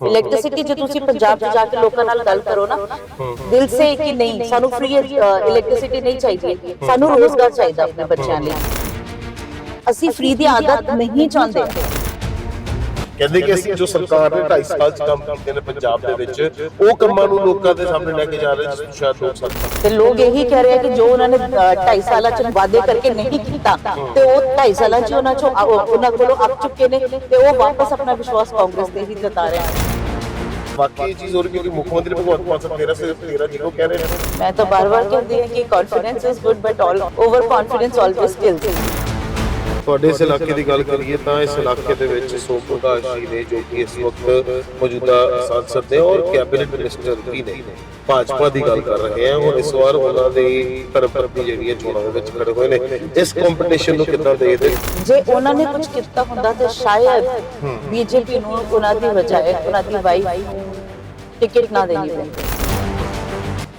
Electricity ਜੇ ਤੁਸੀਂ ਪੰਜਾਬ 'ਚ ਜਾ ਕੇ ਲੋਕਾਂ ਨਾਲ ਗੱਲ ਕਰੋ ਨਾ। ਦਿਲ ਸੇ ਕਿ ਨਹੀਂ? ਸਾਨੂੰ ਫ੍ਰੀ ਇਲੈਕਟ੍ਰਿਸਿਟੀ ਨਹੀਂ? ਚਾਹੀਦੀ। ਸਾਨੂੰ ਰੋਜ਼ਗਾਰ ਚਾਹੀਦਾ ਆਪਣੇ ਬੱਚਿਆਂ ਲਈ। ਅਸੀਂ ਫ੍ਰੀ ਦੀ ਆਦਤ ਨਹੀਂ ਚਾਹੁੰਦੇ। ਕਹਿੰਦੇ ਕਿ ਅਸੀਂ ਜੋ ਸਰਕਾਰ ਨੇ 2.5 ਸਾਲ ਚ ਕੰਮ ਕੀਤੇ ਨੇ ਪੰਜਾਬ ਦੇ ਵਿੱਚ ਉਹ ਕੰਮਾਂ ਨੂੰ ਲੋਕਾਂ ਦੇ ਸਾਹਮਣੇ ਲੈ ਕੇ ਜਾ ਰਹੇ ਜਿਸ ਨੂੰ ਸ਼ਾਇਦ ਲੋਕ ਸਮਝ ਤੇ ਲੋਕ ਇਹੀ ਕਹਿ ਰਹੇ ਆ ਕਿ ਜੋ ਉਹਨਾਂ ਨੇ 2.5 ਸਾਲਾਂ ਚ ਵਾਅਦੇ ਕਰਕੇ ਨਹੀਂ ਕੀਤਾ ਤੇ ਉਹ 2.5 ਸਾਲਾਂ ਚ ਉਹਨਾਂ ਚੋਂ ਉਹਨਾਂ ਕੋਲੋਂ ਅੱਕ ਚੁੱਕੇ ਨੇ ਤੇ ਉਹ ਵਾਪਸ ਆਪਣਾ ਵਿਸ਼ਵਾਸ ਕਾਂਗਰਸ ਤੇ ਹੀ ਜਤਾ ਰਹੇ ਹਨ ਬਾਕੀ ਇਹ ਚੀਜ਼ ਹੋਰ ਕਿਉਂਕਿ ਮੁੱਖ ਮੰਤਰੀ ਭਗਵੰਤ ਮਾਨ ਸਾਹਿਬ ਤੇਰਾ ਸਿਰਫ ਤੇਰਾ ਜਿਹਨੂੰ ਕਹਿ ਰਹੇ ਨੇ ਮੈਂ ਤਾਂ ਬਾਰ-ਬਾਰ ਕਹਿੰਦੀ ਹਾਂ ਕਿ confidence is good but all over confidence always kills ਤੁਹਾਡੇ ਇਸ ਇਲਾਕੇ ਦੀ ਗੱਲ ਕਰੀਏ ਤਾਂ ਇਸ ਇਲਾਕੇ ਦੇ ਵਿੱਚ ਸੋਮ ਪ੍ਰਕਾਸ਼ ਜੀ ਨੇ ਜੋ ਕਿ ਇਸ ਵਕਤ ਮੌਜੂਦਾ ਸੰਸਦ ਨੇ ਔਰ ਕੈਬਨਿਟ ਮਿਨਿਸਟਰ ਵੀ ਨੇ ਭਾਜਪਾ ਦੀ ਗੱਲ ਕਰ ਰਹੇ ਹਾਂ ਹੁਣ ਇਸ ਵਾਰ ਉਹਨਾਂ ਦੇ ਧਰਮਪਤੀ ਜਿਹੜੀਆਂ ਚੋਣਾਂ ਦੇ ਵਿੱਚ ਖੜੇ ਹੋਏ ਨੇ ਇਸ ਕੰਪੀਟੀਸ਼ਨ ਨੂੰ ਕਿੱਦਾਂ ਦੇਖਦੇ ਜੇ ਉਹਨਾਂ ਨੇ ਕੁਝ ਕੀਤਾ ਹੁੰਦਾ ਤਾਂ ਸ਼ਾਇਦ ਬੀਜੇਪੀ ਨੂੰ ਉਹਨਾਂ ਦੀ ਬਜਾਏ ਉਹਨਾਂ ਦੀ ਵਾਈਫ ਨੂੰ ਟਿਕਟ ਨਾ ਦੇਣੀ ਪੈਂਦੀ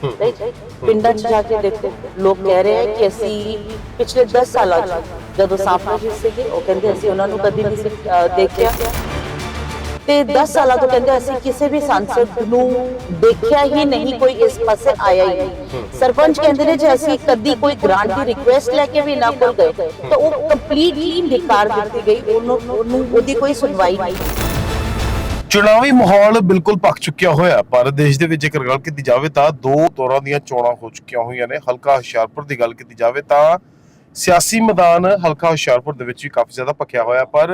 Right? ਪਿੰਡਾਂ 'ਚ ਜਾ ਕੇ ਦੇਖੋ ਲੋਕ ਕਹਿ ਰਹੇ ਆ ਕਿ ਅਸੀਂ ਪਿਛਲੇ 10 ਸਾਲਾਂ 'ਚ ਜਦੋਂ ਸਾਫਾ ਜੀ ਸੀਗੇ ਉਹ ਕਹਿੰਦੇ ਅਸੀਂ ਉਹਨਾਂ ਨੂੰ ਕਦੀ ਨਹੀਂ ਸੀ, ਅਹ, ਦੇਖਿਆ ਤੇ 10 ਸਾਲਾਂ ਤੋਂ ਕਹਿੰਦੇ ਅਸੀਂ ਕਿਸੇ ਵੀ ਸੰਸਦ ਨੂੰ ਦੇਖਿਆ ਹੀ ਨਹੀਂ ਕੋਈ ਇਸ ਪਾਸੇ ਆਇਆ ਹੀ ਨਹੀਂ ਸਰਪੰਚ ਕਹਿੰਦੇ ਨੇ ਜੇ ਅਸੀਂ ਕਦੀ ਕੋਈ ਗ੍ਰਾਂਟ ਦੀ ਰਿਕੁਐਸਟ ਲੈ ਕੇ ਵੀ ਨਾ ਕੋਲ ਗਏ ਤਾਂ ਉਹ ਕੰਪਲੀਟਲੀ ਨਿਕਾਰ ਦਿੱਤੀ ਗਈ ਉਹਨੂੰ ਉਹਨੂੰ ਉਹਦੀ ਕੋਈ ਸੁਣਵਾਈ ਨਹੀਂ ਚੁਣਾਵੀ ਮਾਹੌਲ ਬਿਲਕੁਲ ਪੱਕ ਚੁੱਕਿਆ ਹੋਇਆ ਭਾਰਤ ਦੇਸ਼ ਦੇ ਵਿੱਚ ਜੇਕਰ ਗੱਲ ਕੀਤੀ ਜਾਵੇ ਤਾਂ ਦੋ ਦੌਰਾਂ ਦੀਆਂ ਚੋਣਾਂ ਹੋ ਚੁੱਕੀਆਂ ਹੋਈਆਂ ਨੇ। ਹਲਕਾ ਹੁਸ਼ਿਆਰਪੁਰ ਦੀ ਗੱਲ ਕੀਤੀ ਜਾਵੇ ਤਾਂ ਸਿਆਸੀ ਮੈਦਾਨ ਹਲਕਾ ਹੁਸ਼ਿਆਰਪੁਰ ਦੇ ਵਿੱਚ ਵੀ ਕਾਫੀ ਜ਼ਿਆਦਾ ਪੱਕਿਆ ਹੋਇਆ ਪਰ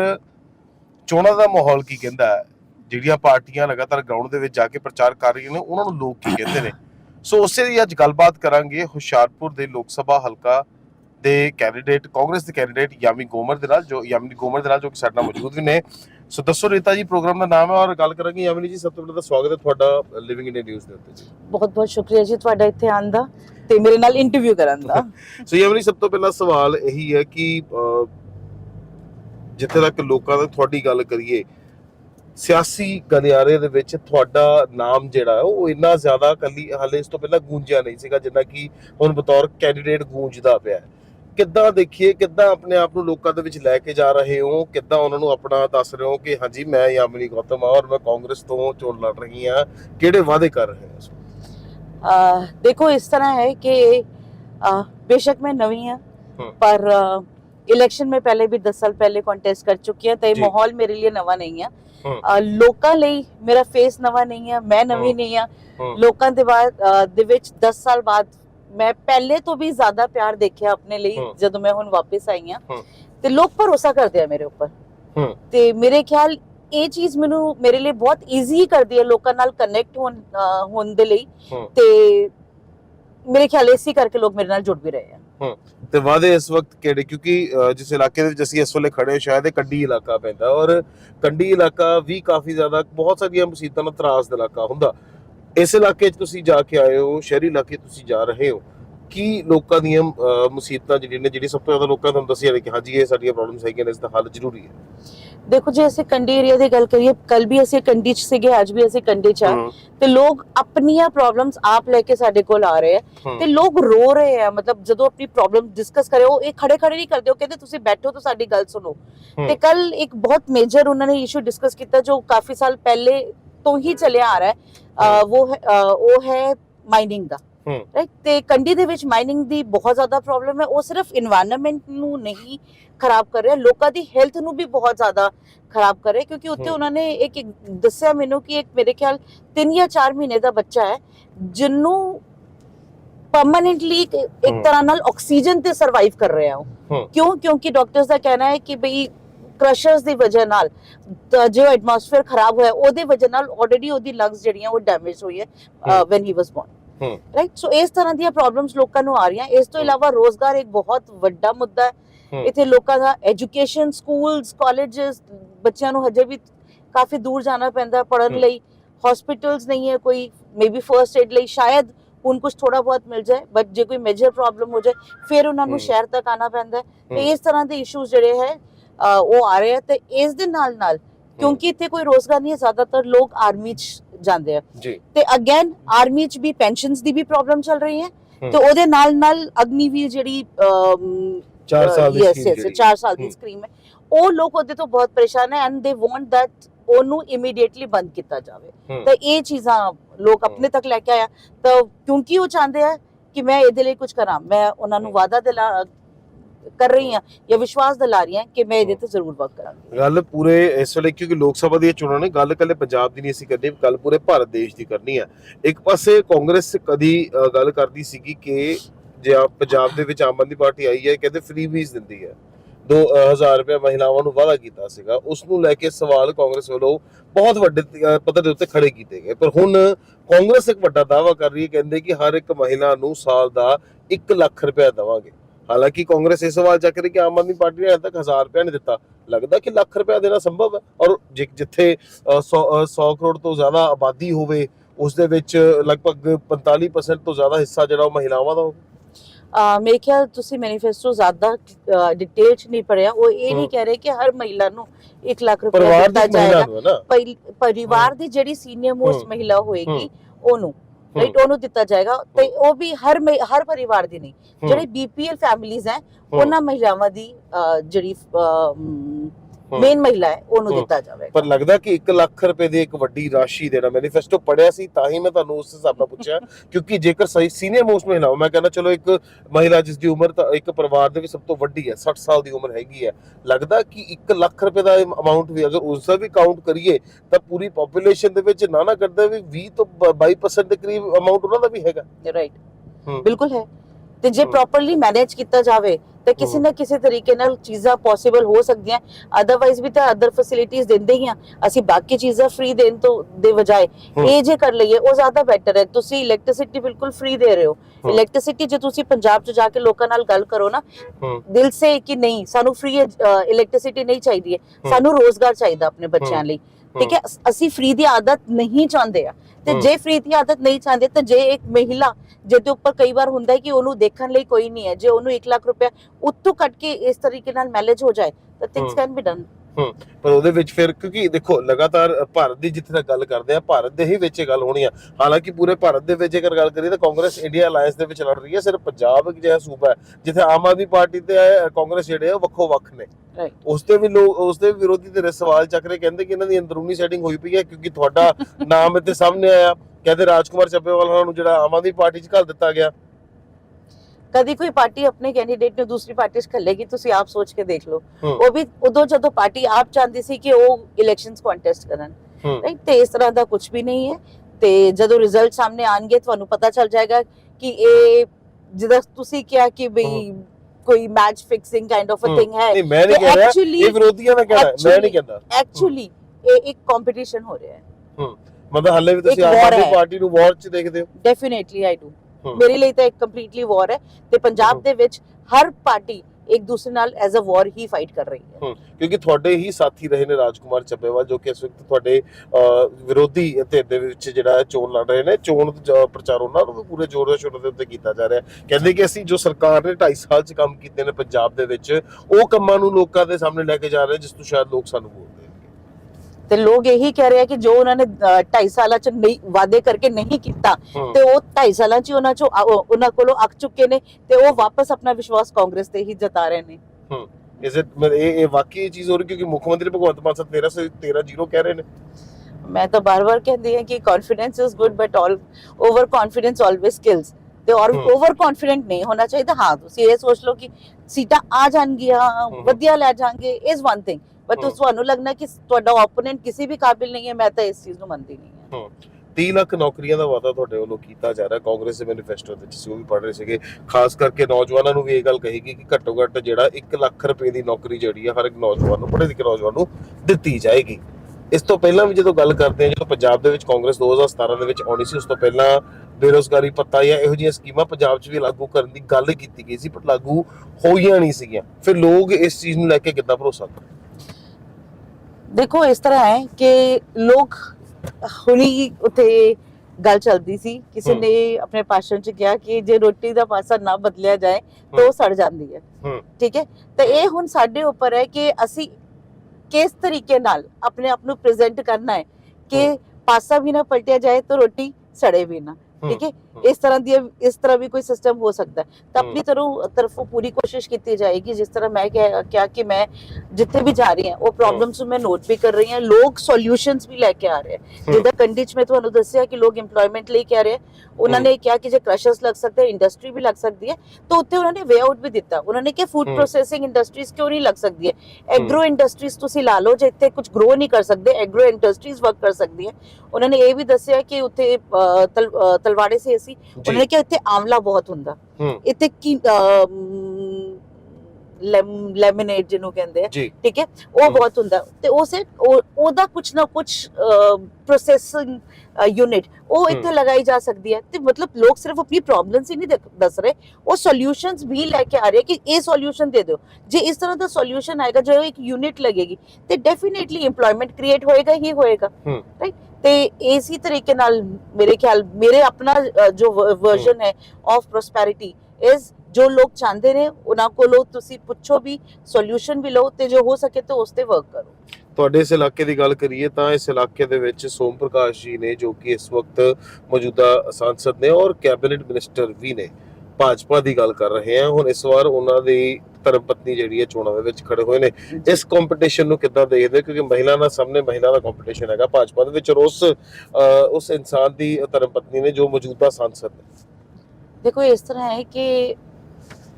ਚੋਣਾਂ ਦਾ ਮਾਹੌਲ ਕੀ ਕਹਿੰਦਾ ਹੈ? ਜਿਹੜੀਆਂ ਪਾਰਟੀਆਂ ਲਗਾਤਾਰ ਗਰਾਊਂਡ ਦੇ ਵਿੱਚ ਜਾ ਕੇ ਪ੍ਰਚਾਰ ਕਰ ਰਹੀਆਂ ਨੇ, ਉਹਨਾਂ ਨੂੰ ਲੋਕ ਕੀ ਕਹਿੰਦੇ ਨੇ? ਸੋ ਉਸੇ ਦੀ ਅੱਜ ਗੱਲਬਾਤ ਕਰਾਂਗੇ ਹੁਸ਼ਿਆਰਪੁਰ ਦੇ ਲੋਕ ਸਭਾ ਹਲਕਾ ਦੇ ਕੈਂਡੀਡੇਟ ਕਾਂਗਰਸ ਦੇ ਕੈਂਡੀਡੇਟ ਯਾਮੀ ਗੋਮਰ ਦੇ ਨਾਲ, ਜੋ ਯਾਮੀ ਗੋਮਰ ਦੇ ਨਾਲ ਜੋ ਕਿ ਸਾਡੇ ਨਾਲ ਮੌਜੂਦ ਵੀ ਨੇ। ਸੋ ਦੱਸੋ ਰੀਤਾ ਜੀ ਪ੍ਰੋਗਰਾਮ ਦਾ ਨਾਮ ਹੈ ਔਰ ਗੱਲ ਕਰਾਂਗੇ ਯਾਮਿਨੀ ਜੀ ਸਭ ਤੋਂ ਪਹਿਲਾਂ ਤਾਂ ਸਵਾਗਤ ਹੈ ਤੁਹਾਡਾ ਲਿਵਿੰਗ ਇੰਡੀਆ ਨਿਊਜ਼ ਦੇ ਉੱਤੇ ਜੀ। ਬਹੁਤ ਬਹੁਤ ਸ਼ੁਕਰੀਆ ਜੀ ਤੁਹਾਡਾ ਇੱਥੇ ਆਉਣ ਦਾ ਤੇ ਮੇਰੇ ਨਾਲ ਇੰਟਰਵਿਊ ਕਰਨ ਦਾ। ਸੋ ਯਾਮਿਨੀ ਸਭ ਤੋਂ ਪਹਿਲਾਂ ਸਵਾਲ ਇਹੀ ਹੈ ਕਿ ਜਿੱਥੇ ਤੱਕ ਲੋਕਾਂ ਦਾ ਤੁਹਾਡੀ ਗੱਲ ਕਰੀਏ ਸਿਆਸੀ ਗਲਿਆਰੇ ਦੇ ਵਿੱਚ ਤੁਹਾਡਾ ਨਾਮ ਜਿਹੜਾ ਉਹ ਇੰਨਾ ਜ਼ਿਆਦਾ ਕੱਲੀ ਹਾਲੇ ਇਸ ਤੋਂ ਪਹਿਲਾਂ ਗੂੰਜਿਆ ਨਹੀਂ ਸੀਗਾ ਜਿੰਨਾ ਕਿ ਹੁਣ ਬਤੌਰ ਕੈਂਡੀਡੇਟ ਗੂੰਜਦਾ ਪਿਆ ਹੈ। ਕਿੱਦਾਂ ਦੇਖੀਏ ਕਿੱਦਾਂ ਆਪਣੇ ਆਪ ਨੂੰ ਲੋਕਾਂ ਦੇ ਵਿੱਚ ਲੈ ਕੇ ਜਾ ਰਹੇ ਹੋ ਕਿੱਦਾਂ ਉਹਨਾਂ ਨੂੰ ਆਪਣਾ ਦੱਸ ਰਹੇ ਹੋ ਕਿ ਹਾਂਜੀ ਮੈਂ ਯਾਮਿਨੀ ਗੌਤਮ ਹਾਂ ਔਰ ਮੈਂ ਕਾਂਗਰਸ ਤੋਂ ਚੋਣ ਲੜ ਰਹੀ ਹਾਂ ਕਿਹੜੇ ਵਾਅਦੇ ਕਰ ਰਹੇ ਹੋ ਅਹ ਦੇਖੋ ਇਸ ਤਰ੍ਹਾਂ है कि अह, बेशक मैं नवी हूँ हम्म। पर इलेक्शन में पहले भी 10 साल पहले कॉन्टेस्ट कर चुकी हूँ तो ये जी। माहौल मेरे लिए नवा नहीं है हम्म। ਅਹ, ਲੋਕਾਂ ਲਈ ਮੇਰਾ ਫੇਸ ਨਵਾਂ ਨਹੀਂ ਹੈ ਮੈਂ ਨਵੀਂ ਹਮ। ਨਹੀਂ ਆ ਹਮ। ਲੋਕਾਂ ਦੇ ਬਾਅਦ ਅਹ, ਦੇ ਵਿੱਚ 10 ਸਾਲ ਬਾਅਦ ਮੈਂ ਪਹਿਲੇ ਤੋਂ ਵੀ ਜ਼ਿਆਦਾ ਪਿਆਰ ਦੇਖਿਆ ਆਪਣੇ ਲਈ ਹਮ। ਜਦੋਂ ਮੈਂ ਹੁਣ ਵਾਪਸ ਆਈ ਹਮ। ਤੇ ਲੋਕ ਭਰੋਸਾ ਕਰਦੇ ਆ ਮੇਰੇ ਉੱਪਰ। ਤੇ ਮੇਰੇ ਖਿਆਲ ਇਹ ਚੀਜ਼ ਮੈਨੂੰ ਮੇਰੇ ਲਈ ਬਹੁਤ ਈਜ਼ੀ ਕਰਦੀ ਹੈ ਲੋਕਾਂ ਨਾਲ ਕਨੈਕਟ ਹੋਣ ਅਹ, ਹੋਣ ਦੇ ਲਈ ਹਮ। ਤੇ ਮੇਰੇ ਖਿਆਲ ਇਸੇ ਕਰਕੇ ਲੋਕ ਮੇਰੇ ਨਾਲ ਜੁੜ ਵੀ ਰਹੇ ਆ ਤੇ ਵਾਦੇ ਇਸ ਵਕਤ ਕਿਹੜੇ ਕਿਉਂਕਿ ਅਹ, ਜਿਸ ਇਲਾਕੇ ਦੇ ਵਿੱਚ ਅਸੀਂ ਇਸ ਵੇਲੇ ਖੜੇ ਹਾਂ, ਸ਼ਾਇਦ ਇਹ ਕੰਡੀ ਇਲਾਕਾ ਪੈਂਦਾ ਔਰ ਕੰਡੀ ਇਲਾਕਾ ਵੀ ਕਾਫੀ ਜ਼ਿਆਦਾ ਬਹੁਤ ਸਾਰੀਆਂ ਮੁਸੀਬਤਾਂ ਨਾਲ ਤਰਾਸ ਦਾ ਇਲਾਕਾ ਹੁੰਦਾ ਇਸ ਇਲਾਕੇ 'ਚ ਤੁਸੀਂ ਜਾ ਕੇ ਆਏ ਹੋ ਸ਼ਹਿਰੀ ਇਲਾਕੇ ਤੁਸੀਂ ਜਾ ਰਹੇ ਹੋ। ਕੀ ਲੋਕਾਂ ਦੀਆਂ ਮੁਸੀਬਤਾਂ ਜਿਹੜੀਆਂ ਨੇ ਜਿਹੜੀ ਸਭ ਤੋਂ ਜ਼ਿਆਦਾ ਲੋਕਾਂ ਤੁਹਾਨੂੰ ਦੱਸਿਆ ਨੇ ਕਿ ਹਾਂਜੀ ਇਹ ਸਾਡੀਆਂ ਪ੍ਰੋਬਲਮਸ ਹੈਗੀਆਂ ਨੇ ਇਸ ਦਾ ਹੱਲ ਜ਼ਰੂਰੀ ਹੈ? ਦੇਖੋ ਜੇ ਅਸੀਂ ਕੰਡੀ ਏਰੀਆ ਦੀ ਗੱਲ ਕਰੀਏ ਕੱਲ ਵੀ ਅਸੀਂ ਕੰਡੀ ਚ ਸੀਗੇ ਅੱਜ ਵੀ ਅਸੀਂ ਕੰਡੀ ਚ ਆ। ਤੇ ਲੋਕ ਆਪਣੀਆਂ ਪ੍ਰੋਬਲਮਸ ਆਪ ਲੈ ਕੇ ਸਾਡੇ ਕੋਲ ਆ ਰਹੇ ਆ। ਤੇ ਲੋਕ ਰੋ ਰਹੇ ਆ ਮਤਲਬ ਜਦੋਂ ਆਪਣੀ ਪ੍ਰੋਬਲਮ ਡਿਸਕਸ ਕਰੇ ਉਹ ਇਹ ਖੜੇ ਖੜੇ ਨਹੀਂ ਕਰਦੇ ਉਹ ਕਹਿੰਦੇ ਤੁਸੀਂ ਬੈਠੋ ਤਾਂ ਸਾਡੀ ਗੱਲ ਸੁਣੋ। ਤੇ ਕੱਲ ਇੱਕ ਬਹੁਤ ਮੇਜਰ ਉਹਨਾਂ ਨੇ ਇਸ਼ੂ ਡਿਸਕਸ ਕੀਤਾ ਜੋ ਕਾਫੀ ਸਾਲ ਪਹਿਲੇ ਤੋਂ ਹੀ ਚੱਲਿਆ ਆ ਰਿਹਾ ਹੈ। ਉਹ ਉਹ ਹੈ ਮਾਈਨਿੰਗ ਦਾ। ਰਾਈਟ ਤੇ ਕੰਡੀ ਦੇ ਵਿੱਚ ਮਾਈਨਿੰਗ ਦੀ ਬਹੁਤ ਜ਼ਿਆਦਾ ਪ੍ਰੋਬਲਮ ਹੈ। ਉਹ ਸਿਰਫ এনवायरमेंट ਨੂੰ ਨਹੀਂ ਖਰਾਬ ਕਰ ਰਿਹਾ ਲੋਕਾਂ ਦੀ ਹੈਲਥ ਨੂੰ ਵੀ ਬਹੁਤ ਜ਼ਿਆਦਾ ਖਰਾਬ ਕਰ ਰਿਹਾ ਕਿਉਂਕਿ ਉੱਥੇ ਉਹਨਾਂ ਨੇ ਇੱਕ ਦੱਸਿਆ ਮੈਨੂੰ ਕਿ ਇੱਕ ਮੇਰੇ ਖਿਆਲ 3 ਜਾਂ 4 ਮਹੀਨੇ ਦਾ ਬੱਚਾ ਹੈ ਜਿੰਨੂੰ ਪਰਮਨੈਂਟਲੀ ਇੱਕ ਤਰ੍ਹਾਂ ਨਾਲ ਆਕਸੀਜਨ ਤੇ ਸਰਵਾਈਵ ਕਰ ਰਿਹਾ ਉਹ। ਕਿਉਂ? ਕਿਉਂਕਿ ਡਾਕਟਰਸ ਦਾ ਕਹਿਣਾ ਹੈ ਕਿ ਬਈ ਕ੍ਰਸ਼ਰਸ ਦੀ ਵਜ੍ਹਾ ਨਾਲ ਜੋ ਐਟਮੋਸਫੇਅਰ ਖਰਾਬ ਹੋਇਆ ਉਹਦੇ ਵਜ੍ਹਾ ਨਾਲ ਆਲਰੇਡੀ ਉਹਦੀ ਲੰਗਸ ਜਿਹੜੀਆਂ ਉਹ ਡੈਮੇਜ ਹੋਈ ਹੈ। When he was born. Right so ਇਸ ਤਰ੍ਹਾਂ ਦੀਆਂ ਪ੍ਰੋਬਲਮਸ ਲੋਕਾਂ ਨੂੰ ਆ ਰਹੀਆਂ ਇਸ ਤੋਂ। ਇਲਾਵਾ ਰੋਜ਼ਗਾਰ ਇੱਕ ਬਹੁਤ ਵੱਡਾ ਮੁੱਦਾ ਹੈ। ਇੱਥੇ ਲੋਕਾਂ ਦਾ ਐਜੂਕੇਸ਼ਨ ਸਕੂਲਸ ਕਾਲਜਸ ਬੱਚਿਆਂ ਨੂੰ ਹਜੇ ਵੀ ਕਾਫੀ ਦੂਰ ਜਾਣਾ ਪੈਂਦਾ ਪੜਨ। ਲਈ ਹਸਪੀਟਲਸ ਨਹੀਂ ਹੈ ਕੋਈ ਮੇਬੀ ਫਰਸਟ ਏਡ ਲਈ ਸ਼ਾਇਦ ਹੁਣ ਕੁਝ ਥੋੜਾ ਬਹੁਤ ਮਿਲ ਜਾਏ ਬਟ ਜੇ ਕੋਈ ਮੇਜਰ ਪ੍ਰੋਬਲਮ ਹੋ ਜਾਏ ਫਿਰ ਉਹਨਾਂ ਨੂੰ। ਸ਼ਹਿਰ ਤੱਕ ਆਣਾ ਪੈਂਦਾ। ਤੇ ਇਸ ਤਰ੍ਹਾਂ ਦੇ ਇਸ਼ੂਜ਼ ਜਿਹੜੇ ਹੈ ਉਹ ਆ ਰਹੇ ਆ ਤੇ ਇਸ ਦੇ ਨਾਲ ਨਾਲ ਕਿਉਂਕਿ ਇੱਥੇ ਕੋਈ ਰੋਜ਼ਗਾਰ ਨਹੀਂ ਹੈ ਜ਼ਿਆਦਾਤਰ ਲੋਕ ਆਰਮੀ ਚ ਜਾਂਦੇ ਆ। ਤੇ ਅਗੇਨ ਆਰਮੀ ਚ ਵੀ ਪੈਨਸ਼ਨਸ ਦੀ ਵੀ ਪ੍ਰੋਬਲਮ ਚੱਲ ਰਹੀ ਹੈ। ਤੇ ਉਹਦੇ ਨਾਲ ਨਾਲ ਅਗਨੀਵੀਰ ਜਿਹੜੀ 4 ਸਾਲ ਦੀ ਸਕੀਮ yes, ਜਿਹੜੀ। 4 ਸਾਲ ਦੀ। ਸਕੀਮ ਹੈ। ਉਹ ਲੋਕ ਉਹਦੇ ਤੋਂ ਬਹੁਤ ਪਰੇਸ਼ਾਨ ਹੈ ਐਂਡ ਦੇ ਵਾਂਟ ਦੈਟ ਉਹਨੂੰ ਇਮੀਡੀਏਟਲੀ ਬੰਦ ਕੀਤਾ ਜਾਵੇ। ਤਾਂ ਇਹ ਚੀਜ਼ਾਂ ਲੋਕ ਆਪਣੇ ਤੱਕ ਲੈ ਕੇ ਆਇਆ। ਤਾਂ ਕਿਉਂਕਿ ਉਹ ਚਾਹੁੰਦੇ ਆ ਕਿ ਮੈਂ ਇਹਦੇ ਲਈ ਕੁਝ ਕਰਾਂ ਮੈਂ ਉਹਨਾਂ ਨੂੰ ਵਾਅਦਾ ਦਿਲਾ ਕਰ ਰਹੀ ਹਾਂ ਜਾਂ ਵਿਸ਼ਵਾਸ ਦਿਲਾ ਰਹੀ ਹਾਂ ਕਿ ਮੈਂ ਇਹਦੇ ਤੇ ਜ਼ਰੂਰ ਵਰਕ ਕਰਾਂਗੀ। ਗੱਲ ਪੂਰੇ ਇਸ ਵੇਲੇ ਕਿਉਂਕਿ ਲੋਕ ਸਭਾ ਦੀਆਂ ਚੋਣਾਂ ਨੇ, ਗੱਲ ਕੱਲੇ ਪੰਜਾਬ ਦੀ ਨਹੀਂ ਅਸੀਂ ਕਰਨੀ, ਗੱਲ ਪੂਰੇ ਭਾਰਤ ਦੇਸ਼ ਦੀ ਕਰਨੀ ਆ। ਇੱਕ ਪਾਸੇ ਕਾਂਗਰਸ ਕਦੀ ਗੱਲ ਕਰਦੀ ਸੀਗੀ ਕਿ ਜੇ ਆ ਪੰਜਾਬ ਦੇ ਵਿੱਚ ਆਮ ਆਦਮੀ ਪਾਰਟੀ ਆਈ ਹੈ ਕਹਿੰਦੇ ਫ੍ਰੀ ਵੀਜ਼ ਦਿੰਦੀ ਹੈ। 2000 ਰੁਪਏ ਮਹਿਲਾਵਾਂ ਨੂੰ ਵਾਅਦਾ ਕੀਤਾ ਸੀਗਾ। ਉਸ ਨੂੰ ਲੈ ਕੇ ਸਵਾਲ ਕਾਂਗਰਸ ਵੱਲੋਂ ਬਹੁਤ ਵੱਡੇ ਪੱਧਰ ਦੇ ਉੱਤੇ ਖੜੇ ਕੀਤੇ ਗਏ। ਪਰ ਹੁਣ ਕਾਂਗਰਸ ਇੱਕ ਵੱਡਾ ਦਾਅਵਾ ਕਰ ਰਹੀ ਹੈ, ਕਹਿੰਦੇ ਕਿ ਹਰ ਇੱਕ ਮਹਿਲਾ ਨੂੰ ਸਾਲ ਦਾ 1 ਲੱਖ ਰੁਪਏ ਦੇਵਾਂਗੇ। ਹਾਲਾਂਕਿ ਕਾਂਗਰਸ ਇਹ ਸਵਾਲ ਚੱਕ ਰਹੀ ਕਿ ਆਮ ਆਦਮੀ ਪਾਰਟੀ ਨੇ ਅਜੇ ਤੱਕ 1000 ਰੁਪਏ ਨਹੀਂ ਦਿੱਤਾ। ਲੱਗਦਾ ਕਿ ਲੱਖ ਰੁਪਏ ਦੇਣਾ ਸੰਭਵ ਹੈ ਔਰ ਜਿੱਥੇ 100 ਕਰੋੜ ਤੋਂ ਜ਼ਿਆਦਾ ਆਬਾਦੀ ਹੋਵੇ ਉਸ ਦੇ ਵਿੱਚ ਲਗਭਗ 45% ਤੋਂ ਜ਼ਿਆਦਾ ਹਿੱਸਾ ਜਿਹੜਾ ਉਹ ਮਹਿਲਾਵਾਂ ਦਾ ਹੋਵੇ। ਮੇਰੇ ਖਿਆਲ ਤੁਸੀਂ ਮੈਨੀਫੈਸਟੋ ਜ਼ਿਆਦਾ ਡਿਟੇਲ ਚ ਨਹੀਂ ਪੜਿਆ ਉਹ ਇਹ ਨਹੀਂ। ਕਹਿ ਰਹੇ ਕਿ ਹਰ ਮਹਿਲਾ ਨੂੰ 1 ਲੱਖ ਰੁਪਏ ਦਿੱਤਾ ਜਾਏਗਾ। ਪਰਿਵਾਰ ਦੀ ਜਿਹੜੀ ਸੀਨੀਅਰ ਮੋਸਟ। ਮਹਿਲਾ ਹੋਏਗੀ ਉਹਨੂੰ। ਰਾਈਟ ਉਹਨੂੰ ਦਿੱਤਾ ਜਾਏਗਾ। ਤੇ ਉਹ ਵੀ ਹਰ ਹਰ ਪਰਿਵਾਰ ਦੀ ਨਹੀਂ। ਜਿਹੜੇ ਬੀਪੀਐਲ ਫੈਮਿਲੀਜ਼ ਹੈ ਉਹਨਾਂ ਮਹਿਲਾਵਾਂ ਦੀ ਜਿਹੜੀ ਮੇਨ ਮਹਿਲਾ ਹੈ ਉਹਨੂੰ। ਦਿੱਤਾ ਜਾਵੇਗਾ। ਪਰ ਲੱਗਦਾ ਕਿ 1 ਲੱਖ ਰੁਪਏ ਦੀ ਇੱਕ ਵੱਡੀ ਰਾਸ਼ੀ ਦੇਣਾ ਮੈਨੀਫੈਸਟੋ ਪੜਿਆ ਸੀ ਤਾਂ ਹੀ ਮੈਂ ਤੁਹਾਨੂੰ ਉਸ ਹਿਸਾਬ ਨਾਲ ਪੁੱਛਿਆ ਕਿਉਂਕਿ ਜੇਕਰ ਸਹੀ ਸੀਨੀਅਰ ਮੋਸਟ ਮਹਿਲਾ ਮੈਂ ਕਹਿੰਦਾ ਚਲੋ ਇੱਕ ਮਹਿਲਾ ਜਿਸ ਦੀ ਉਮਰ ਤਾਂ ਇੱਕ ਪਰਿਵਾਰ ਦੇ ਵਿੱਚ ਸਭ ਤੋਂ ਵੱਡੀ ਹੈ 60 ਸਾਲ ਦੀ ਉਮਰ ਹੈਗੀ ਹੈ ਲੱਗਦਾ ਕਿ 1 ਲੱਖ ਰੁਪਏ ਦਾ ਅਮਾਉਂਟ ਵੀ ਅਗਰ ਉਸ ਦਾ ਵੀ ਕਾਊਂਟ ਕਰੀਏ ਤਾਂ ਪੂਰੀ ਪੋਪੂਲੇਸ਼ਨ ਦੇ ਵਿੱਚ ਨਾ ਨਾ ਕਰਦੇ ਵੀ 20 ਤੋਂ ਬ- 22% ਦੇ ਕਰੀਬ ਅਮਾਉਂਟ ਉਹਨਾਂ ਦਾ ਵੀ ਹੈਗਾ। ਰਾਈਟ। ਬਿਲਕੁਲ ਹੈ। ਤੇ ਜੇ। ਪ੍ਰੋਪਰਲੀ ਮੈਨੇਜ ਕੀਤਾ ਜਾਵੇ ਤੇ ਕਿਸੇ। ਨਾ ਕਿਸੇ ਤਰੀਕੇ ਨਾਲ ਚੀਜ਼ਾਂ ਪੋਸੀਬਲ ਹੋ ਸਕਦੀਆਂ ਅਦਰਵਾਈਜ਼ ਵੀ ਤਾਂ ਅਦਰ ਫੈਸਿਲਿਟੀਆਂ ਦਿੰਦੇ ਹੀ ਆ ਅਸੀਂ ਬਾਕੀ ਚੀਜ਼ਾਂ ਫ੍ਰੀ ਦੇਣ ਤੋਂ ਦੇ ਹਮ। ਇਹ ਜੇ ਕਰ ਲਈਏ ਉਹ ਜ਼ਿਆਦਾ ਬੈਟਰ ਹੈ ਤੁਸੀਂ ਇਲੈਕਟ੍ਰਿਸਿਟੀ ਬਿਲਕੁਲ ਫ੍ਰੀ ਦੇ ਰਹੇ ਹੋ। ਇਲੈਕਟ੍ਰਿਸਿਟੀ ਜੇ ਤੁਸੀਂ ਪੰਜਾਬ 'ਚ ਜਾ ਕੇ ਲੋਕਾਂ ਨਾਲ ਗੱਲ ਕਰੋ ਨਾ। ਦਿਲ ਸੇ ਕਿ ਨਹੀਂ ਸਾਨੂੰ ਫ੍ਰੀ ਇਲੈਕਟ੍ਰਿਸਿਟੀ ਨਹੀਂ ਚਾਹੀਦੀ ਹੈ। ਸਾਨੂੰ ਰੋਜ਼ਗਾਰ ਚਾਹੀਦਾ ਆਪਣੇ ਬੱਚਿਆਂ ਲਈ ਠੀਕ ਹੈ ਅਸ- ਫ੍ਰੀ ਦੀ ਆਦਤ ਨਹੀਂ ਚਾਹੁੰਦੇ ਆ ਤੇ। ਜੇ ਫ੍ਰੀ ਦੀ ਆਦਤ ਨਹੀਂ ਚਾਹੁੰਦੇ ਤਾਂ ਜੇ ਇੱਕ ਮਹਿਲਾ ਜਿਹਦੇ ਉੱਪਰ ਕਈ ਵਾਰ ਹੁੰਦਾ ਹੈ ਕਿ ਉਹਨੂੰ ਦੇਖਣ ਲਈ ਕੋਈ ਨਹੀਂ ਹੈ ਜੇ ਉਹਨੂੰ 1 ਲੱਖ ਰੁਪਏ ਉੱਤੋਂ ਕੱਟ ਕੇ ਇਸ ਤਰੀਕੇ ਨਾਲ ਮੈਨੇਜ ਹੋ ਜਾਏ ਤਾਂ ਥਿੰਗਸ। ਕੈਨ ਬੀ ਡਨ ਪਰ ਉਹਦੇ ਵਿੱਚ ਫਿਰ ਕਿਉਂਕਿ ਦੇਖੋ ਲਗਾਤਾਰ ਭਾਰਤ ਦੀ ਜਿੱਥੇ ਤੱਕ ਗੱਲ ਕਰਦੇ ਆ ਭਾਰਤ ਦੇ ਹੀ ਵਿੱਚ ਇਹ ਗੱਲ ਹੋਣੀ ਆ। ਹਾਲਾਂਕਿ ਪੂਰੇ ਭਾਰਤ ਦੇ ਵਿੱਚ ਜੇਕਰ ਗੱਲ ਕਰੀਏ ਤਾਂ ਕਾਂਗਰਸ ਇੰਡੀਆ ਅਲਾਈਅੰਸ ਦੇ ਵਿੱਚ ਲੜ ਰਹੀ ਹੈ ਸਿਰਫ ਪੰਜਾਬ ਇੱਕ ਜਿਹਾ ਸੂਬਾ ਹੈ ਜਿੱਥੇ ਆਮ ਆਦਮੀ ਪਾਰਟੀ ਤੇ ਕਾਂਗਰਸ ਜਿਹੜੇ ਆ ਵੱਖੋ ਵੱਖ ਨੇ. ਉਸ ਤੇ ਵੀ ਲੋਕ ਉਸ ਦੇ ਵਿਰੋਧੀ ਤੇ ਸਵਾਲ ਚੱਕ ਰਹੇ ਕਹਿੰਦੇ ਕਿ ਇਹਨਾਂ ਦੀ ਅੰਦਰੂਨੀ ਸੈਟਿੰਗ ਹੋਈ ਪਈ ਹੈ ਕਿਉਂਕਿ ਤੁਹਾਡਾ ਨਾਮ ਇੱਥੇ ਸਾਹਮਣੇ ਆਇਆ। ਕਹਿੰਦੇ ਰਾਜਕੁਮਾਰ ਚੱਬੇਵਾਲ ਨੂੰ ਜਿਹੜਾ ਆਮ ਆਦਮੀ ਪਾਰਟੀ 'ਚ ਘੱਲ ਦਿੱਤਾ ਗਿਆ। ਕਦੀ ਕੋਈ ਪਾਰਟੀ ਆਪਣੇ ਕੈਂਡੀਡੇਟ ਨੂੰ ਦੂਸਰੀ ਪਾਰਟੀ 'ਚ ਖੱਲੇਗੀ ਤੁਸੀਂ ਆਪ ਸੋਚ ਕੇ ਦੇਖ ਲਓ। ਉਹ ਵੀ ਉਦੋਂ ਜਦੋਂ ਪਾਰਟੀ ਆਪ ਚਾਹੁੰਦੀ ਸੀ ਕਿ ਉਹ ਇਲੈਕਸ਼ਨਸ ਕੰਟੈਸਟ ਕਰਨ। ਰਾਈਟ ਤੇ ਇਸ ਤਰ੍ਹਾਂ ਦਾ ਕੁਝ ਵੀ ਨਹੀਂ ਹੈ। ਤੇ ਜਦੋਂ ਰਿਜ਼ਲਟ ਸਾਹਮਣੇ ਆਣਗੇ ਤੁਹਾਨੂੰ ਪਤਾ ਚੱਲ ਜਾਏਗਾ ਕਿ ਇਹ ਜਿਹਦਾ ਤੁਸੀਂ ਕਿਹਾ ਕਿ ਬਈ ਕੋਈ match fixing kind of uh. Thing ਹੈ। ਨਹੀਂ ਮੈਂ ਨਹੀਂ ਕਹਿ ਰਿਹਾ ਇਹ ਵਿਰੋਧੀਆਂ ਦਾ ਕਹਿਣਾ ਹੈ, ਮੈਂ ਨਹੀਂ ਕਹਿੰਦਾ। ਐਕਚੁਅਲੀ ਇਹ ਇੱਕ ਕੰਪੀਟੀਸ਼ਨ ਹੋ ਰਿਹਾ ਹੈ। ਮਤਲਬ ਹੱਲੇ ਵੀ ਤੁਸੀਂ ਆਮ ਆਦਮੀ ਹੈ। ਪਾਰਟੀ ਨੂੰ ਵਾਰ 'ਚ ਦੇਖਦੇ ਹੋ? Definitely I do. ਮੇਰੇ ਲਈ ਤਾਂ ਇੱਕ ਕੰਪਲੀਟਲੀ ਵਾਰ ਹੈ ਤੇ ਪੰਜਾਬ। ਦੇ ਵਿੱਚ ਹਰ ਪਾਰਟੀ ਇੱਕ ਦੂਸਰੇ ਨਾਲ as a war he fight ਕਰ ਰਹੀ ਹੈ। ਕਿਉਂਕਿ ਤੁਹਾਡੇ ਹੀ ਸਾਥੀ ਰਹੇ ਨੇ ਰਾਜਕੁਮਾਰ ਚੱਬੇਵਾਲ ਜੋ ਕਿ ਇਸ ਵਕਤ ਤੁਹਾਡੇ ਵਿਰੋਧੀ ਧਿਰ ਦੇ ਵਿੱਚ ਜਿਹੜਾ ਚੋਣ ਲੜ ਰਹੇ ਨੇ। ਚੋਣ ਪ੍ਰਚਾਰ ਉਹਨਾਂ ਨੂੰ ਪੂਰੇ ਜ਼ੋਰ ਸ਼ੋਰ ਦੇ ਉੱਤੇ ਕੀਤਾ ਜਾ ਰਿਹਾ ਹੈ। ਕਹਿੰਦੇ ਕਿ ਅਸੀਂ ਜੋ ਸਰਕਾਰ ਨੇ 2.5 ਸਾਲ 'ਚ ਕੰਮ ਕੀਤੇ ਨੇ ਪੰਜਾਬ ਦੇ ਵਿੱਚ ਉਹ ਕੰਮਾਂ ਨੂੰ ਲੋਕਾਂ ਦੇ ਸਾਹਮਣੇ ਲੈ ਕੇ ਜਾ ਰਹੇ ਜਿਸ ਤੋਂ ਸ਼ਾਇਦ ਲੋਕ ਸਾਨੂੰ ਤੇ ਲੋਕ ਇਹੀ ਕਹਿ ਰਹੇ ਆ ਕਿ ਜੋ ਉਹਨਾਂ ਨੇ 2.5 ਸਾਲਾਂ ਚ ਨਹੀਂ ਵਾਅਦੇ ਕਰਕੇ ਨਹੀਂ ਕੀਤਾ। ਤੇ ਉਹ 2.5 ਸਾਲਾਂ ਚ ਹੀ ਉਹਨਾਂ ਚੋਂ ਉਹਨਾਂ ਕੋਲੋਂ ਅੱਕ ਚੁੱਕੇ ਨੇ ਤੇ ਉਹ ਵਾਪਸ ਆਪਣਾ ਵਿਸ਼ਵਾਸ ਕਾਂਗਰਸ ਤੇ ਹੀ ਜਤਾ ਰਹੇ ਨੇ। ਇਸ ਇਟ ਇਹ ਇਹ ਵਾਕਈ ਇਹ ਚੀਜ਼ ਹੋ ਰਹੀ ਕਿਉਂਕਿ ਮੁੱਖ ਮੰਤਰੀ ਭਗਵੰਤ ਮਾਨ ਸਾਹਿਬ 13 ਸੇ 13 ਜ਼ੀਰੋ ਕਹਿ ਰਹੇ ਨੇ। ਮੈਂ ਤਾਂ ਬਾਰ-ਬਾਰ ਕਹਿੰਦੀ ਹਾਂ ਕਿ confidence is good but all over confidence always kills ਤੇ ਔਰ। ਓਵਰ ਕੌਨਫੀਡੈਂਟ ਨਹੀਂ ਹੋਣਾ ਚਾਹੀਦਾ। ਹਾਂ ਤੁਸੀਂ ਇਹ ਸੋਚ ਲਓ ਕਿ ਸੀਟਾਂ ਆ ਜਾਣਗੀਆਂ ਵਧੀਆ ਲੈ ਜਾਣਗੇ ਇਜ਼ ਵਨ ਥਿੰਗ ਬਟ। ਤੁਹਾਨੂੰ ਲੱਗਣਾ ਕਿ ਤੁਹਾਡਾ ਓਪੋਨੈਂਟ ਕਿਸੇ ਵੀ ਕਾਬਿਲ ਨਹੀਂ ਹੈ ਮੈਂ ਤਾਂ ਇਸ ਚੀਜ਼ ਨੂੰ ਮੰਨਦੀ ਨਹੀਂ ਹਾਂ। 30 ਲੱਖ ਨੌਕਰੀਆਂ ਦਾ ਵਾਅਦਾ ਤੁਹਾਡੇ ਵੱਲੋਂ ਕੀਤਾ ਜਾ ਰਿਹਾ। ਕਾਂਗਰਸ ਦੇ ਮੈਨੀਫੈਸਟੋ ਦੇ ਵਿੱਚ ਸੀ ਉਹ ਵੀ ਪੜ੍ਹ ਰਹੇ ਸੀਗੇ। ਖਾਸ ਕਰਕੇ ਨੌਜਵਾਨਾਂ ਨੂੰ ਵੀ ਇਹ ਗੱਲ ਕਹੀਗੀ ਕਿ ਘੱਟੋ ਘੱਟ ਜਿਹੜਾ 1 ਲੱਖ ਰੁਪਏ ਦੀ ਨੌਕਰੀ ਜਿਹੜੀ ਆ ਹਰ ਇੱਕ ਨੌਜਵਾਨ ਨੂੰ ਪੜ੍ਹੇ ਲਿਖੇ ਨੌਜਵਾਨ ਨੂੰ ਦਿੱਤੀ ਜਾਏਗੀ। ਇਸ ਤੋਂ ਪਹਿਲਾਂ ਵੀ ਜਦੋਂ ਗੱਲ ਕਰਦੇ ਹਾਂ ਜਦੋਂ ਪੰਜਾਬ ਦੇ ਵਿੱਚ ਕਾਂਗਰਸ 2017 ਦੇ ਵਿੱਚ ਆਉਣੀ ਸੀ ਉਸ ਤੋਂ ਪਹਿਲਾਂ ਬੇਰੋਜ਼ਗਾਰੀ ਭੱਤਾ ਜਾਂ ਇਹੋ ਜਿਹੀਆਂ ਸਕੀਮਾਂ ਪੰਜਾਬ 'ਚ ਵੀ ਲਾਗੂ ਕਰਨ ਦੀ ਗੱਲ ਕੀਤੀ ਗਈ ਸੀ ਪਰ ਲਾਗੂ ਹੋਈਆਂ ਨਹੀਂ ਸੀਗੀਆਂ। ਫਿਰ ਲੋਕ ਇਸ ਚੀਜ਼ ਨੂੰ ਲੈ ਕੇ ਕਿੱਦਾਂ ਭਰੋਸਾ ਕਰਨ ਦੇਖੋ ਇਸ ਤਰ੍ਹਾਂ ਹੈ ਕਿ ਲੋਕ ਹੁਣੀ ਉਥੇ ਗੱਲ ਚੱਲਦੀ ਸੀ। ਕਿਸੇ। ਨੇ ਆਪਣੇ ਭਾਸ਼ਣ 'ਚ ਕਿਹਾ ਕਿ ਜੇ ਰੋਟੀ ਦਾ ਪਾਸਾ ਨਾ ਬਦਲਿਆ ਜਾਏ ਤਾਂ ਉਹ ਸੜ ਜਾਂਦੀ ਹੈ। ਠੀਕ ਹੈ? ਤਾਂ ਇਹ ਹੁਣ ਸਾਡੇ ਉੱਪਰ ਹੈ ਕਿ ਅਸੀਂ ਕਿਸ ਤਰੀਕੇ ਨਾਲ ਆਪਣੇ ਆਪ ਨੂੰ ਪ੍ਰੈਜ਼ੈਂਟ ਕਰਨਾ ਹੈ ਕਿ ਪਾਸਾ ਵੀ ਨਾ ਪਲਟਿਆ ਜਾਏ ਤਾਂ ਰੋਟੀ ਸੜੇ ਵੀ ਨਾ। ਠੀਕ ਹੈ? ਇਸ ਤਰ੍ਹਾਂ ਦੀ ਇਸ ਤਰ੍ਹਾਂ ਵੀ ਕੋਈ ਸਿਸਟਮ ਹੋ ਸਕਦਾ ਹੈ ਤਾਂ ਹਮ। ਆਪਣੀ ਤਰੋਂ ਤਰਫੋਂ ਪੂਰੀ ਕੋਸ਼ਿਸ਼ ਕੀਤੀ ਜਾਏਗੀ ਜਿਸ ਤਰ੍ਹਾਂ ਮੈਂ ਕਿਹਾ ਕਿਹਾ ਕਿ ਮੈਂ ਜਿੱਥੇ ਵੀ ਜਾ ਰਹੀ ਹਾਂ ਉਹ ਪ੍ਰੋਬਲਮਸ ਨੂੰ ਮੈਂ ਨੋਟ ਵੀ ਕਰ ਰਹੀ ਹਾਂ ਲੋਕ ਸੋਲੂਸ਼ਨਸ ਵੀ ਲੈ ਕੇ ਆ ਰਹੇ ਹੈ ਜਿੱਦਾਂ ਕੰਡੀ ਚ ਮੈਂ ਤੁਹਾਨੂੰ ਦੱਸਿਆ ਕਿ ਲੋਕ EMPLOYMENT ਲਈ ਕਹਿ ਰਹੇ ਹੈ ਉਹਨਾਂ ਹਮ। ਨੇ ਕਿਹਾ ਕਿ ਜੇ ਕ੍ਰਸ਼ਰਸ ਲੱਗ ਸਕਦੇ ਹੈ ਇੰਡਸਟਰੀ ਵੀ ਲੱਗ ਸਕਦੀ ਹੈ ਤਾਂ ਉੱਥੇ ਉਹਨਾਂ ਨੇ ਵੇ ਆਊਟ ਵੀ ਦਿੱਤਾ ਉਹਨਾਂ ਨੇ ਕਿਹਾ ਫੂਡ ਹਮ। ਪ੍ਰੋਸੈਸਿੰਗ ਇੰਡਸਟਰੀਜ਼ ਕਿਉਂ ਨਹੀਂ ਲੱਗ ਸਕਦੀ ਹੈ ਐਗਰੋ ਇੰਡਸਟਰੀਜ਼ ਤੁਸੀਂ ਲਾ ਲਓ ਜਿੱਥੇ ਕੁਝ ਗਰੋ ਨਹੀਂ ਕਰ ਸਕਦੇ ਐਗਰੋ ਇੰਡਸਟਰੀਜ਼ ਵਰਕ ਕਰ ਸਕਦੀ ਹੈ ਉਹਨਾਂ ਨੇ ਇਹ ਵੀ ਦੱਸਿਆ ਕਿ ਉੱਥੇ ਅ, ਤਲ- ਅ, ਤਲਵਾੜੇ ਸੇ ਅਸੀਂ ਉਹਨਾਂ ਨੇ ਕਿਹਾ ਇੱਥੇ ਆਮਲਾ ਬਹੁਤ ਹੁੰਦਾ। ਇੱਥੇ ਕੀ ਲੈਮਨੇਡ ਜਿਹਨੂੰ ਕਹਿੰਦੇ ਆ। ਠੀਕ ਹੈ? ਉਹ। ਬਹੁਤ ਹੁੰਦਾ। ਤੇ ਸੇ ਉਹ- ਉਹਦਾ ਕੁਝ ਨਾ ਕੁਝ ਪ੍ਰੋਸੈਸਿੰਗ ਯੂਨਿਟ ਉਹ ਇੱਥੇ। ਲਗਾਈ ਜਾ ਸਕਦੀ ਹੈ। ਤੇ ਮਤਲਬ ਲੋਕ ਸਿਰਫ ਆਪਣੀ ਪ੍ਰੋਬਲਮਸ ਹੀ ਨਹੀਂ ਦੱਸ ਰਹੇ। ਉਹ ਸੋਲੂਸ਼ਨਸ ਵੀ ਲੈ ਕੇ ਆ ਰਹੇ ਕਿ ਇਹ ਸੋਲੂਸ਼ਨ ਦੇ ਦਿਓ। ਜੇ ਇਸ ਤਰ੍ਹਾਂ ਦਾ ਸੋਲੂਸ਼ਨ ਆਏਗਾ ਜੋ ਇੱਕ ਯੂਨਿਟ ਲੱਗੇਗੀ ਤੇ ਡੈਫੀਨਿਟਲੀ EMPLOYMENT ਕ੍ਰੀਏਟ ਹੋਏਗਾ ਹੀ ਹੋਏਗਾ। ਰਾਈਟ ਤੇ ਇਸੇ ਤਰੀਕੇ ਨਾਲ ਮੇਰੇ ਖਿਆਲ, ਮੇਰੇ ਆਪਣਾ ਜੋ ਵਰਜ਼ਨ ਹੈ ਆਫ ਪ੍ਰੋਸਪੈਰਿਟੀ ਇਜ਼ ਜੋ ਲੋਕ ਚਾਹੁੰਦੇ ਨੇ, ਉਹਨਾਂ ਕੋਲੋਂ ਤੁਸੀਂ ਪੁੱਛੋ ਵੀ ਸੋਲੂਸ਼ਨ ਵੀ ਲਓ ਤੇ ਜੋ ਹੋ ਸਕੇ ਤੇ ਉਸ ਤੇ ਵਰਕ ਕਰੋ। ਤੁਹਾਡੇ ਇਸ ਇਲਾਕੇ ਦੀ ਗੱਲ ਕਰੀਏ ਤਾਂ ਇਸ ਇਲਾਕੇ ਦੇ ਵਿੱਚ ਸੋਮ ਪ੍ਰਕਾਸ਼ ਜੀ ਨੇ ਜੋ ਕਿ ਇਸ ਵਕਤ ਮੌਜੂਦਾ ਸਾਂਸਦ ਨੇ ਔਰ ਕੈਬਨਿਟ ਮਿਨਿਸਟਰ ਵੀ ਨੇ, ਭਾਜਪਾ ਦੀ ਗੱਲ ਕਰ ਰਹੇ ਹਾਂ। ਹੁਣ ਇਸ ਵਾਰ ਉਹਨਾਂ ਦੀ ਧਰਮ ਪਤਨੀ ਜਿਹੜੀ ਹੈ ਚੋਣਾਂ ਦੇ ਵਿੱਚ ਖੜੇ ਹੋਏ ਨੇ। ਇਸ ਕੰਪੀਟੀਸ਼ਨ ਨੂੰ ਕਿੱਦਾਂ ਦੇਖਦੇ? ਕਿਉਂਕਿ ਮਹਿਲਾ ਨਾਲ ਸਾਹਮਣੇ ਮਹਿਲਾ ਦਾ ਕੰਪੀਟੀਸ਼ਨ ਹੈਗਾ ਭਾਜਪਾ ਦੇ ਵਿੱਚ ਉਸ ਉਸ ਇਨਸਾਨ ਦੀ ਧਰਮ ਪਤਨੀ ਨੇ ਜੋ ਮੌਜੂਦਾ ਸੰਸਦ ਨੇ। ਦੇਖੋ ਇਸ ਤਰ੍ਹਾਂ ਹੈ ਕਿ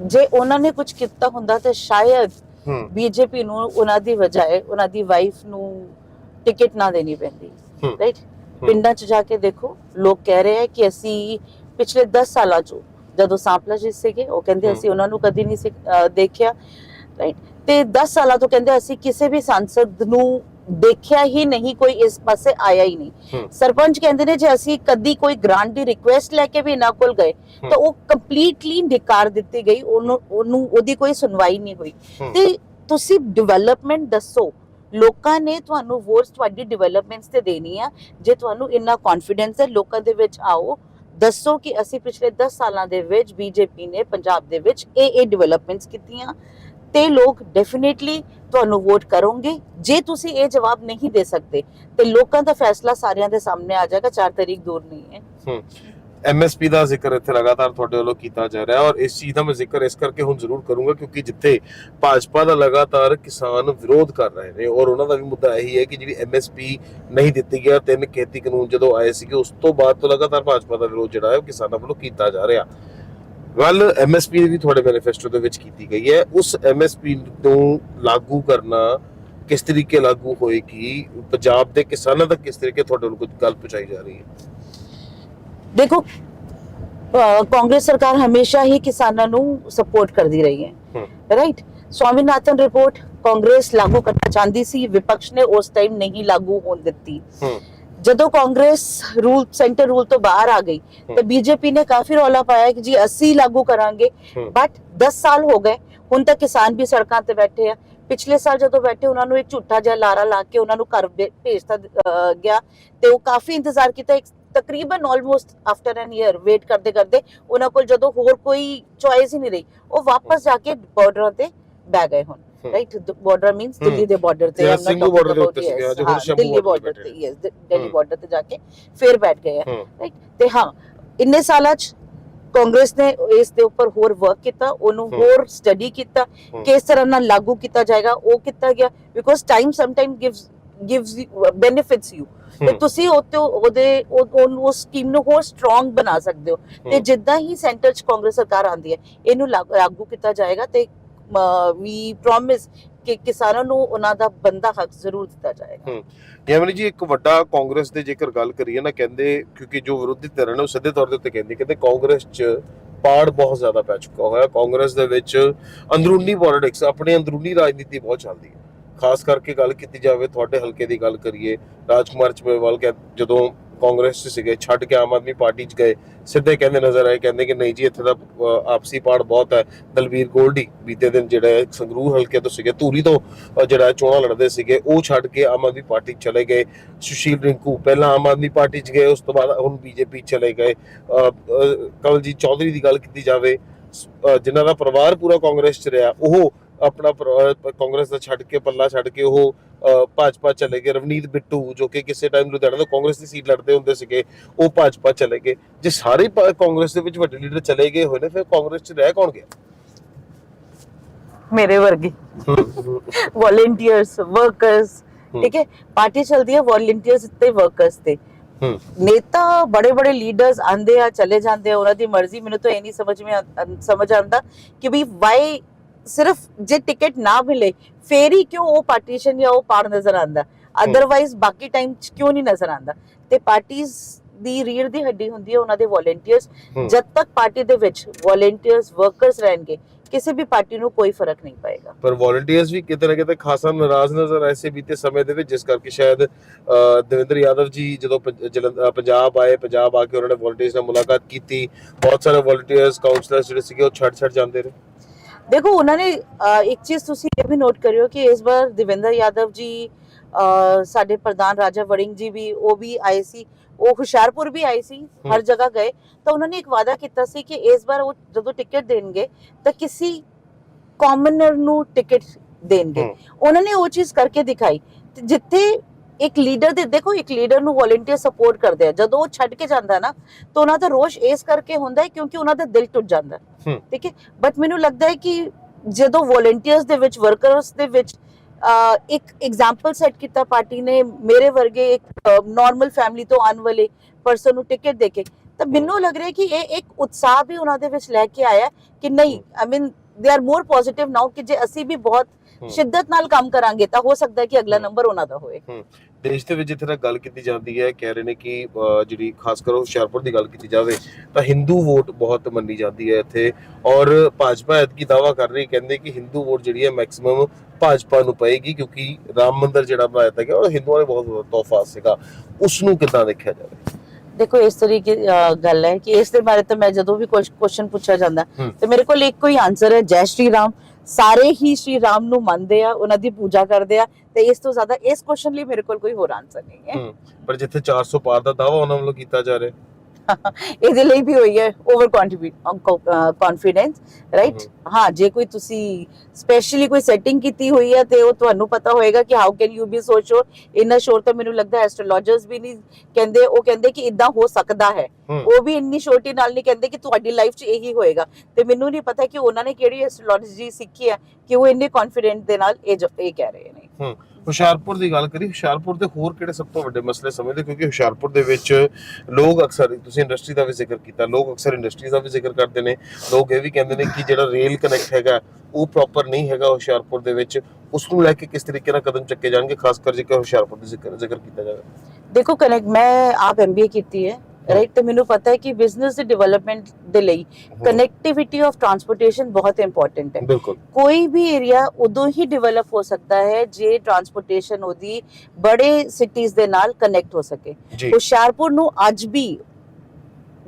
ਜੇ ਉਹਨਾਂ ਨੇ ਕੁਝ ਕੀਤਾ ਹੁੰਦਾ ਤਾਂ ਸ਼ਾਇਦ ਬੀਜੇਪੀ ਨੂੰ ਉਹਨਾਂ ਦੀ ਵਜਾਏ ਉਹਨਾਂ ਦੀ ਵਾਈਫ ਨੂੰ ਟਿਕਟ ਨਾ ਦੇਣੀ ਪੈਂਦੀ। ਰਾਈਟ ਪਿੰਡਾਂ 'ਚ ਜਾ ਕੇ ਦੇਖੋ ਲੋਕ ਕਹਿ ਰਹੇ ਹੈ ਕਿ ਅਸੀਂ ਪਿਛਲੇ 10 ਸਾਲਾਂ 'ਚੋਂ ਜਦੋਂ ਸਾਂਪਲਾ ਜੀ ਸੀਗੇ ਉਹ ਕਹਿੰਦੇ। ਅਸੀਂ ਉਹਨਾਂ ਨੂੰ ਕਦੀ ਨਹੀਂ ਦੇਖਿਆ ਰਾਈਟ ਤੇ 10 ਸਾਲਾਂ ਤੋਂ ਕਹਿੰਦੇ ਅਸੀਂ ਕਿਸੇ ਵੀ ਸੰਸਦ ਨੂੰ ਦੇਖਿਆ ਹੀ ਨਹੀਂ ਕੋਈ ਇਸ ਪਾਸੇ ਆਇਆ ਹੀ ਨਹੀਂ। ਸਰਪੰਚ ਕਹਿੰਦੇ ਨੇ ਜੇ ਅਸੀਂ ਕਦੀ ਕੋਈ ਗ੍ਰਾਂਟ ਦੀ ਰਿਕੁਐਸਟ ਲੈ ਕੇ ਵੀ ਇਹਨਾਂ ਕੋਲ ਗਏ। ਤਾਂ ਉਹ ਕੰਪਲੀਟਲੀ ਨਿਕਾਰ ਦਿੱਤੀ ਗਈ ਉਹਨੂੰ ਉਹਨੂੰ ਉਹਦੀ ਕੋਈ ਸੁਣਵਾਈ ਨਹੀਂ ਹੋਈ। ਤੇ ਤੁਸੀਂ ਡਿਵੈਲਪਮੈਂਟ ਦੱਸੋ ਲੋਕਾਂ ਨੇ ਤੁਹਾਨੂੰ ਵੋਟਸ ਤੁਹਾਡੀ ਡਿਵੈਲਪਮੈਂਟਸ ਤੇ ਦੇਣੀ ਆ ਜੇ ਤੁਹਾਨੂੰ ਇੰਨਾ ਕੌਨਫੀਡੈਂਸ ਹੈ ਲੋਕਾਂ ਦੇ ਵਿੱਚ ਆਓ ਦੱਸੋ ਕਿ ਅਸੀਂ ਪਿਛਲੇ 10 ਸਾਲਾਂ ਦੇ ਵਿੱਚ ਬੀਜੇਪੀ ਨੇ ਪੰਜਾਬ ਦੇ ਵਿੱਚ ਇਹ ਇਹ ਡਿਵੈਲਪਮੈਂਟਸ ਕੀਤੀਆਂ ਤੇ ਲੋਕ ਡੈਫੀਨਿਟਲੀ ਤੁਹਾਨੂੰ ਵੋਟ ਕਰੋਗੇ। ਜੇ ਤੁਸੀਂ ਇਹ ਜਵਾਬ ਨਹੀਂ ਦੇ ਸਕਦੇ, ਤੇ ਲੋਕਾਂ ਦਾ ਫੈਸਲਾ ਸਾਰਿਆਂ ਦੇ ਸਾਹਮਣੇ ਆ ਜਾਏਗਾ 4 ਤਰੀਕ ਦੂਰ ਨਹੀਂ ਹੈ। ਐਮਐਸਪੀ ਦਾ ਜ਼ਿਕਰ ਇੱਥੇ ਲਗਾਤਾਰ ਤੁਹਾਡੇ ਵੱਲੋਂ ਕੀਤਾ ਜਾ ਰਿਹਾ ਔਰ ਇਸ ਚੀਜ਼ ਦਾ ਮੈਂ ਜ਼ਿਕਰ ਇਸ ਕਰਕੇ ਹੁਣ ਜ਼ਰੂਰ ਕਰੂੰਗਾ ਕਿਉਂਕਿ ਜਿੱਥੇ ਭਾਜਪਾ ਦਾ ਲਗਾਤਾਰ ਕਿਸਾਨ ਵਿਰੋਧ ਕਰ ਰਹੇ ਨੇ ਔਰ ਉਹਨਾਂ ਦਾ ਵੀ ਮੁੱਦਾ ਇਹੀ ਹੈ ਕਿ ਜਿਹੜੀ ਐਮਐਸਪੀ ਨਹੀਂ ਦਿੱਤੀ ਗਿਆ ਤਿੰਨ ਖੇਤੀ ਕਾਨੂੰਨ ਜਦੋਂ ਆਏ ਸੀਗੇ, ਉਸ ਤੋਂ ਬਾਅਦ ਤੋਂ ਲਗਾਤਾਰ ਭਾਜਪਾ ਦਾ ਵਿਰੋਧ ਜਿਹੜਾ ਹੈ ਉਹ ਕਿਸਾਨਾਂ ਵੱਲੋਂ ਕੀਤਾ ਜਾ ਰਿਹਾ। ਗੱਲ ਐਮਐਸਪੀ ਵੀ ਤੁਹਾਡੇ ਮੈਨੀਫੈਸਟੋ ਦੇ ਵਿੱਚ ਕੀਤੀ ਗਈ ਹੈ। ਉਸ ਐਮਐਸਪੀ ਨੂੰ ਲਾਗੂ ਕਰਨਾ ਕਿਸ ਤਰੀਕੇ ਲਾਗੂ ਹੋਏਗੀ? ਪੰਜਾਬ ਦੇ ਕਿਸਾਨਾਂ ਤੱਕ ਕਿਸ ਤਰੀਕੇ ਤੁਹਾਡੇ ਵੱਲੋਂ ਕੁਝ ਗੱਲ ਪਹੁੰਚਾਈ ਜਾ ਰਹੀ ਹੈ? ਦੇਖੋ ਕਾਂਗਰਸ ਸਰਕਾਰ ਹਮੇਸ਼ਾ ਹੀ ਕਿਸਾਨਾਂ ਨੂੰ ਸਪੋਰਟ ਕਰਦੀ ਰਹੀ ਹੈ। ਰਾਈਟ ਸਵਾਮੀਨਾਥਨ ਰਿਪੋਰਟ ਕਾਂਗਰਸ ਲਾਗੂ ਕਰਨਾ ਚਾਹੁੰਦੀ ਸੀ ਵਿਪਕਸ਼ ਨੇ ਉਸ ਟਾਈਮ ਨਹੀਂ ਲਾਗੂ ਹੋਣ ਦਿੱਤੀ ਜਦੋਂ ਕਾਂਗਰਸ ਰੂਲ ਸੈਂਟਰ ਰੂਲ ਤੋਂ ਬਾਹਰ ਆ ਗਈ ਤੇ। ਬੀਜੇਪੀ ਨੇ ਕਾਫੀ ਰੌਲਾ ਪਾਇਆ ਕਿ ਜੀ ਅਸੀਂ ਲਾਗੂ ਕਰਾਂਗੇ। ਬਟ 10 ਸਾਲ ਹੋ ਗਏ ਹੁਣ ਤੱਕ ਕਿਸਾਨ ਵੀ ਸੜਕਾਂ ਤੇ ਬੈਠੇ ਆ ਪਿਛਲੇ ਸਾਲ ਜਦੋਂ ਬੈਠੇ ਉਹਨਾਂ ਨੂੰ ਇੱਕ ਝੂਠਾ ਜਿਹਾ ਲਾਰਾ ਲਾ ਕੇ ਉਹਨਾਂ ਨੂੰ ਘਰ ਭੇਜਤਾ ਗਿਆ ਤੇ ਉਹ ਕਾਫੀ ਇੰਤਜ਼ਾਰ ਕੀਤਾ ਇੱਕ ਤਕਰੀਬਨ almost after an year wait ਕਰਦੇ ਕਰਦੇ ਉਹਨਾਂ ਕੋਲ ਜਦੋਂ ਹੋਰ ਕੋਈ ਚੁਆਇਸ ਹੀ ਨਹੀਂ ਰਹੀ ਉਹ ਵਾਪਸ ਜਾ ਕੇ ਬਾਰਡਰਾਂ ਤੇ ਬਹਿ ਗਏ ਹੁਣ। Right border means. ਦਿੱਲੀ ਦੇ ਬਾਰਡਰ ਤੇ ਸਿੰਘੂ talking border ਦੇ ਉੱਤੇ ਸੀਗਾ, ਜੋ ਹੁਣ ਦਿੱਲੀ ਬਾਰਡਰ ਤੇ ਯੈਸ ਦਿੱਲੀ। ਬਾਰਡਰ ਤੇ ਜਾ ਕੇ ਫਿਰ ਬੈਠ ਗਏ ਰਾਈਟ ਤੇ ਹਾਂ ਇੰਨੇ ਸਾਲਾਂ ਚ ਕਾਂਗਰਸ ਨੇ ਇਸ ਦੇ ਉੱਪਰ ਹੋਰ ਵਰਕ ਕੀਤਾ ਉਹਨੂੰ। ਹੋਰ ਸਟੱਡੀ ਕੀਤਾ। ਕਿਸ ਤਰ੍ਹਾਂ ਨਾਲ ਲਾਗੂ ਕੀਤਾ ਜਾਏਗਾ ਉਹ ਕੀਤਾ ਗਿਆ because time some time gives gives benefits you ਤੇ। ਤੁਸੀਂ ਉਹਦੇ ਉਹ- ਉਹਨੂੰ ਉਸ ਸਕੀਮ ਨੂੰ ਹੋਰ ਸਟਰੋਂਗ ਬਣਾ ਸਕਦੇ ਹੋ। ਤੇ। ਜਿੱਦਾਂ ਹੀ ਸੈਂਟਰ ਚ ਕਾਂਗਰਸ ਸਰਕਾਰ ਆਂਦੀ ਹੈ ਇਹਨੂੰ ਲਾਗ- ਕੀਤਾ ਜਾਏਗਾ ਤੇ ਵੀ ਪ੍ਰੋਮਿਸ ਕਿ ਕਿਸਾਨਾਂ ਨੂੰ ਉਹਨਾਂ ਦਾ ਬੰਦਾ ਹੱਕ ਜ਼ਰੂਰ ਦਿੱਤਾ ਜਾਏਗਾ। ਯਮਨੀ ਜੀ ਇੱਕ ਵੱਡਾ ਕਾਂਗਰਸ ਦੇ ਜੇਕਰ ਗੱਲ ਕਰੀਏ ਨਾ ਕਹਿੰਦੇ ਕਿਉਂਕਿ ਜੋ ਵਿਰੋਧੀ ਧਿਰ ਨੇ ਉਹ ਸਿੱਧੇ ਤੌਰ ਦੇ ਉੱਤੇ ਕਹਿੰਦੇ ਕਹਿੰਦੇ ਕਾਂਗਰਸ 'ਚ ਪਾੜ ਬਹੁਤ ਜ਼ਿਆਦਾ ਪੈ ਚੁੱਕਾ ਹੋਇਆ। ਕਾਂਗਰਸ ਦੇ ਵਿੱਚ ਅੰਦਰੂਨੀ ਪੋਲਿਟਿਕਸ ਆਪਣੀ ਅੰਦਰੂਨੀ ਰਾਜਨੀਤੀ ਬਹੁਤ ਚੱਲਦੀ ਹੈ। ਖਾਸ ਕਰਕੇ ਗੱਲ ਕੀਤੀ ਜਾਵੇ ਤੁਹਾਡੇ ਹਲਕੇ ਦੀ ਗੱਲ ਕਰੀਏ ਰਾਜਕੁਮਾਰ ਚਪੇਵਾਲ ਜਦੋਂ ਕਾਂਗਰਸ 'ਚ ਸੀਗੇ ਛੱਡ ਕੇ ਆਮ ਆਦਮੀ ਪਾਰਟੀ 'ਚ ਗਏ ਸਿੱਧੇ ਕਹਿੰਦੇ ਨਜ਼ਰ ਆਏ ਕਹਿੰਦੇ ਕਿ ਨਹੀਂ ਜੀ ਇੱਥੇ ਦਾ ਆਪਸੀ ਪਾੜ ਬਹੁਤ ਹੈ। ਦਲਵੀਰ ਗੋਲਡੀ ਬੀਤੇ ਦਿਨ ਜਿਹੜਾ ਸੰਗਰੂਰ ਹਲਕੇ ਤੋਂ ਸੀਗੇ ਧੂਰੀ ਤੋਂ ਜਿਹੜਾ ਚੋਣਾਂ ਲੜਦੇ ਸੀਗੇ ਉਹ ਛੱਡ ਕੇ ਆਮ ਆਦਮੀ ਪਾਰਟੀ ਚਲੇ ਗਏ। ਸੁਸ਼ੀਲ ਰਿੰਕੂ ਪਹਿਲਾਂ ਆਮ ਆਦਮੀ ਪਾਰਟੀ 'ਚ ਗਏ ਉਸ ਤੋਂ ਬਾਅਦ ਹੁਣ ਬੀਜੇਪੀ ਚਲੇ ਗਏ। ਅ, ਅ, ਕਵਲਜੀਤ ਚੌਧਰੀ ਦੀ ਗੱਲ ਕੀਤੀ ਜਾਵੇ ਸ- ਜਿਨ੍ਹਾਂ ਦਾ ਪਰਿਵਾਰ ਪੂਰਾ ਕਾਂਗਰਸ 'ਚ ਰਿਹਾ ਉਹ ਆਪਣਾ ਕਾਂਗਰਸ ਦਾ ਛੱਡ ਕੇ ਪੱਲਾ ਛੱਡ ਕੇ ਉਹ ਭਾਜਪਾ ਚਲੇ ਗਏ। ਰਵਨੀਤ ਬਿੱਟੂ ਜੋ ਕਿ ਕਿਸੇ ਟਾਈਮ ਲੁਧਿਆਣਾ ਤੋਂ ਕਾਂਗਰਸ ਦੀ ਸੀਟ ਲੜਦੇ ਹੁੰਦੇ ਸੀਗੇ ਉਹ ਭਾਜਪਾ ਚਲੇ ਗਏ। ਜੇ ਸਾਰੇ ਕਾਂਗਰਸ ਦੇ ਵਿੱਚ ਵੱਡੇ ਲੀਡਰ ਚਲੇ ਗਏ ਹੋਏ ਨੇ ਫਿਰ ਕਾਂਗਰਸ 'ਚ ਰਹਿ ਕੌਣ ਗਿਆ? ਮੇਰੇ ਵਰਗੀ। ਵੋਲੰਟੀਅਰਸ ਵਰਕਰਸ ਠੀਕ ਹੈ? ਪਾਰਟੀ ਚਲਦੀ ਹੈ ਵੋਲੰਟੀਅਰਸ ਤੇ ਵਰਕਰਸ ਤੇ। ਨੇਤਾ ਬੜੇ ਬੜੇ ਲੀਡਰਸ ਆਂਦੇ ਆ ਚਲੇ ਜਾਂਦੇ ਆ ਉਹਨਾਂ ਦੀ ਮਰਜ਼ੀ। ਮੈਨੂੰ ਤਾਂ ਇਹ ਨਹੀਂ ਸਮਝ ਮੇ ਸਮਝ ਆਂਦਾ ਕਿ ਵੀ ਵਾਈ ਸਿਰਫ ਜੇ ਟਿਕਟ ਨਾ ਮਿਲੇ ਫੇਰ ਹੀ ਕਿਉਂ ਉਹ ਪਾਰਟੀਸ਼ਨ ਜਾਂ ਉਹ ਪਾਰ ਨਜ਼ਰ ਆਂਦਾ ਅਦਰਵਾਈਜ਼ ਬਾਕੀ ਟਾਈਮ ਚ ਕਿਉਂ ਨਹੀਂ ਨਜ਼ਰ ਆਂਦਾ ਤੇ ਪਾਰਟੀਆਂ ਦੀ ਰੀੜ ਦੀ ਹੱਡੀ ਹੁੰਦੀ ਹੈ ਉਹਨਾਂ ਦੇ ਵੋਲੰਟੀਅਰਸ ਜਦ ਤੱਕ ਪਾਰਟੀ ਦੇ ਵਿੱਚ ਵੋਲੰਟੀਅਰਸ ਵਰਕਰਸ ਰਹਿਣਗੇ ਕਿਸੇ ਵੀ ਪਾਰਟੀ ਨੂੰ ਕੋਈ ਫ਼ਰਕ ਨਹੀਂ ਪਏਗਾ ਪਰ ਵੋਲੰਟੀਅਰਸ ਵੀ ਕਿਤੇ ਨਾ ਕਿਤੇ ਖਾਸਾ ਨਾਰਾਜ਼ ਨਜ਼ਰ ਆਏ ਸੀ ਬੀਤੇ ਸਮੇਂ ਦੇ ਵਿੱਚ ਜਿਸ ਕਰਕੇ ਸ਼ਾਇਦ ਦਵਿੰਦਰ ਯਾਦਵ ਜੀ ਜਦੋਂ ਪੰਜਾਬ ਆਏ ਪੰਜਾਬ ਆ ਕੇ ਉਹਨਾਂ ਨੇ ਵੋਲੰਟੀਅਰਸ ਨਾਲ ਮੁਲਾਕਾਤ ਕੀਤੀ ਬਹੁਤ ਸਾਰੇ ਵੋਲੰਟੀਅਰਸ ਕਾਉਂਸਲਰਸ ਜਿਹੜੇ ਸੀਗੇ ਉਹ ਛੱਡ ਛੱਡ ਜਾਂਦੇ ਰਹੇ ਦੇਖੋ ਉਹਨਾਂ ਨੇ ਇੱਕ ਚੀਜ਼ ਤੁਸੀਂ ਇਹ ਵੀ ਨੋਟ ਕਰਿਓ ਕਿ ਇਸ ਵਾਰ ਦਿਵਿੰਦਰ ਯਾਦਵ ਜੀ ਸਾਡੇ ਪ੍ਰਧਾਨ ਰਾਜਾ ਵੜਿੰਗ ਜੀ ਵੀ ਉਹ ਵੀ ਆਏ ਸੀ। ਉਹ ਹੁਸ਼ਿਆਰਪੁਰ ਵੀ ਆਏ ਸੀ ਹਰ ਜਗ੍ਹਾ ਗਏ। ਤਾਂ ਉਹਨਾਂ ਨੇ ਇੱਕ ਵਾਅਦਾ ਕੀਤਾ ਸੀ ਕਿ ਇਸ ਵਾਰ ਉਹ ਜਦੋਂ ਟਿਕਟ ਦੇਣਗੇ ਤਾਂ ਕਿਸੇ ਕਾਮਨਰ ਨੂੰ ਟਿਕਟ ਦੇਣਗੇ। ਉਹਨਾਂ ਨੇ ਉਹ ਚੀਜ਼ ਕਰਕੇ ਦਿਖਾਈ। ਜਿੱਥੇ ਇੱਕ ਲੀਡਰ ਦੇ ਦੇਖੋ ਇੱਕ ਲੀਡਰ ਨੂੰ ਵੋਲੰਟੀਅਰ ਸਪੋਰਟ ਕਰਦੇ ਆ। ਜਦੋਂ ਉਹ ਛੱਡ ਕੇ ਜਾਂਦਾ ਨਾ ਤਾਂ ਉਹਨਾਂ ਦਾ ਰੋਸ਼ ਇਸ ਕਰਕੇ ਹੁੰਦਾ ਹੈ ਕਿਉਂਕਿ ਉਹਨਾਂ ਦਾ ਦਿਲ ਟੁੱਟ ਜਾਂਦਾ ਠੀਕ ਹੈ? ਬਟ ਮੈਨੂੰ ਲੱਗਦਾ ਹੈ ਕਿ ਜਦੋਂ ਵੋਲੰਟੀਅਰਸ ਦੇ ਵਿੱਚ ਵਰਕਰਸ ਦੇ ਵਿੱਚ ਇੱਕ ਐਗਜ਼ਾਮਪਲ ਸੈੱਟ ਕੀਤਾ ਪਾਰਟੀ ਨੇ ਮੇਰੇ ਵਰਗੇ ਇੱਕ ਨਾਰਮਲ ਫੈਮਿਲੀ ਤੋਂ ਆਉਣ ਵਾਲੇ ਪਰਸਨ ਨੂੰ ਟਿਕਟ ਦੇ ਕੇ ਤਾਂ ਮੈਨੂੰ ਲੱਗ ਰਿਹਾ ਕਿ ਇਹ ਇੱਕ ਉਤਸ਼ਾਹ ਵੀ ਉਹਨਾਂ ਦੇ ਵਿੱਚ ਲੈ ਕੇ ਆਇਆ ਕਿ ਨਹੀਂ ਆਈ ਮੀਨ ਦੇ ਆਰ ਮੋਰ ਪੋਜ਼ਿਟਿਵ ਨਾਓ ਕਿ ਜੇ ਅਸੀਂ ਵੀ ਬਹੁਤ ਸ਼ਿੱਦਤ ਨਾਲ ਕੰਮ ਕਰਾਂਗੇ ਤਾਂ ਹੋ ਸਕਦਾ ਹੈ ਕਿ ਅਗਲਾ ਨੰਬਰ ਉਹਨਾਂ ਦਾ ਹੋਵੇ ਦੇਸ਼ ਦੇ ਵਿੱਚ ਜਿੱਥੇ ਤੱਕ ਗੱਲ ਕੀਤੀ ਜਾਂਦੀ ਹੈ ਕਹਿ ਰਹੇ ਨੇ ਕਿ ਜਿਹੜੀ ਖਾਸ ਕਰ ਹੁਸ਼ਿਆਰਪੁਰ ਦੀ ਗੱਲ ਕੀਤੀ ਜਾਵੇ ਤਾਂ ਹਿੰਦੂ ਵੋਟ ਬਹੁਤ ਮੰਨੀ ਜਾਂਦੀ ਹੈ ਇੱਥੇ। ਔਰ ਭਾਜਪਾ ਐਤਕੀ ਦਾਵਾ ਕਰ ਰਹੀ ਕਹਿੰਦੇ ਕਿ ਹਿੰਦੂ ਵੋਟ ਜਿਹੜੀ ਹੈ ਮੈਕਸਿਮਮ ਭਾਜਪਾ ਨੂੰ ਪਏਗੀ ਕਿਉਂਕਿ ਰਾਮ ਮੰਦਿਰ ਜਿਹੜਾ ਬਣਾਇਆ ਗਿਆ ਉਹ ਹਿੰਦੂਆਂ ਨੇ ਬਹੁਤ ਤੋਹਫਾ ਸੀਗਾ। ਉਸ ਨੂੰ ਕਿੱਦਾਂ ਦੇਖਿਆ ਜਾਵੇ? ਦੇਖੋ ਇਸ ਤਰੀਕੇ ਗੱਲ ਹੈ ਕਿ ਇਸ ਦੇ ਬਾਰੇ ਤਾਂ ਮੈਂ ਜਦੋਂ ਵੀ ਕੁਐਸਚਨ ਪੁੱਛਿਆ ਜਾਂਦਾ। ਤੇ ਮੇਰੇ ਕੋਲ ਇੱਕੋ ਹੀ ਆਨਸਰ ਹੈ ਜੈ ਸ਼੍ਰੀ ਰਾਮ। ਸਾਰੇ ਹੀ ਸ਼੍ਰੀ ਰਾਮ ਨੂੰ ਮੰਨਦੇ ਆ ਉਹਨਾਂ ਦੀ ਪੂਜਾ ਕਰਦੇ ਆ ਤੇ ਇਸ ਤੋਂ ਜ਼ਿਆਦਾ ਇਸ ਕੁਐਸਚਨ ਲਈ ਮੇਰੇ ਕੋਲ ਕੋਈ ਹੋਰ ਆਨਸਰ ਨਹੀਂ ਹੈ। ਪਰ ਜਿੱਥੇ 400 ਪਾਰ ਦਾ ਦਾਵਾ ਉਹਨਾਂ ਵੱਲੋਂ ਕੀਤਾ ਜਾ ਰਿਹਾ। ਇਹਦੇ ਲਈ ਵੀ ਹੋਈ ਹੈ ਓਵਰ ਕੌਨਫੀਡੈਂਸ ਰਾਈਟ ਹਾਂ। ਜੇ ਕੋਈ ਤੁਸੀਂ ਸਪੈਸ਼ਲੀ ਕੋਈ ਸੈਟਿੰਗ ਕੀਤੀ ਹੋਈ ਹੈ ਤੇ ਉਹ ਤੁਹਾਨੂੰ ਪਤਾ ਹੋਏਗਾ ਕਿ how can you be so sure ਇੰਨਾ ਸ਼ੋਰ ਤਾਂ ਮੈਨੂੰ ਲੱਗਦਾ ਐਸਟ੍ਰੋਲੋਜਰਸ ਵੀ ਨਹੀਂ ਕਹਿੰਦੇ ਉਹ ਕਹਿੰਦੇ ਕਿ ਇਦਾਂ ਹੋ ਸਕਦਾ ਹੈ। ਉਹ ਵੀ ਇੰਨੀ ਛੋਟੀ ਨਾਲ ਨਹੀਂ ਕਹਿੰਦੇ ਕਿ ਤੁਹਾਡੀ ਲਾਈਫ 'ਚ ਇਹੀ ਹੋਏਗਾ। ਤੇ ਮੈਨੂੰ ਨਹੀਂ ਪਤਾ ਕਿ ਉਹਨਾਂ ਨੇ ਕਿਹੜੀ ਐਸਟ੍ਰੋਲੋਜੀ ਸਿੱਖੀ ਹੈ ਕਿ ਉਹ ਇੰਨੇ ਕੌਨਫੀਡੈਂਟ ਦੇ ਨਾਲ ਇਹ ਕਹਿ ਰਹੇ ਨੇ। ਹਮ ਹੁਸ਼ਿਆਰਪੁਰ ਦੀ ਗੱਲ ਕਰੀ ਹੁਸ਼ਿਆਰਪੁਰ ਦੇ ਹੋਰ ਕਿਹੜੇ ਸਭ ਤੋਂ ਵੱਡੇ ਮਸਲੇ ਸਮਝਦੇ? ਕਿਉਂਕਿ ਹੁਸ਼ਿਆਰਪੁਰ ਦੇ ਵਿੱਚ ਲੋਕ ਅਕਸਰ, ਤੁਸੀਂ ਇੰਡਸਟਰੀ ਦਾ ਵੀ ਜ਼ਿਕਰ ਕੀਤਾ, ਲੋਕ ਅਕਸਰ ਇੰਡਸਟਰੀ ਦਾ ਵੀ ਜ਼ਿਕਰ ਕਰਦੇ ਨੇ। ਲੋਕ ਇਹ ਵੀ ਕਹਿੰਦੇ ਨੇ ਕਿ ਜਿਹੜਾ ਰੇਲ ਕਨੈਕਟ ਹੈਗਾ, ਉਹ ਪ੍ਰੋਪਰ ਨਹੀਂ ਹੈਗਾ ਹੁਸ਼ਿਆਰਪੁਰ ਦੇ ਵਿੱਚ। ਉਸ ਨੂੰ ਲੈ ਕੇ ਕਿਸ ਤਰੀਕੇ ਨਾਲ ਕਦਮ ਚੱਕੇ ਜਾਣਗੇ, ਖਾਸ ਕਰ ਜੇਕਰ ਹੁਸ਼ਿਆਰਪੁਰ ਦੀ ਜ਼ਿਕਰ ਜ਼ਿਕਰ ਕੀਤਾ ਜਾਵੇ? ਦੇਖੋ ਕਨੈਕਟ ਮੈਂ ਆਪ ਐਮਬੀਏ ਕੀਤੀ ਹੈ। ਰਾਈਟ ਤੇ ਮੈਨੂੰ ਪਤਾ ਹੈ ਕਿ ਬਿਜ਼ਨਸ ਦੇ ਡਿਵੈਲਪਮੈਂਟ ਦੇ ਲਈ ਕਨੈਕਟੀਵਿਟੀ ਆਫ ਟਰਾਂਸਪੋਰਟੇਸ਼ਨ ਬਹੁਤ ਇੰਪੋਰਟੈਂਟ ਹੈ। ਬਿਲਕੁਲ। ਕੋਈ ਵੀ ਏਰੀਆ ਉਦੋਂ ਹੀ ਡਿਵੈਲਪ ਹੋ ਸਕਦਾ ਹੈ ਜੇ ਟਰਾਂਸਪੋਰਟੇਸ਼ਨ ਉਹਦੀ ਬੜੇ ਸਿਟੀਜ਼ ਦੇ ਨਾਲ ਕਨੈਕਟ ਹੋ ਸਕੇ। ਹੁਸ਼ਿਆਰਪੁਰ ਨੂੰ ਅੱਜ ਵੀ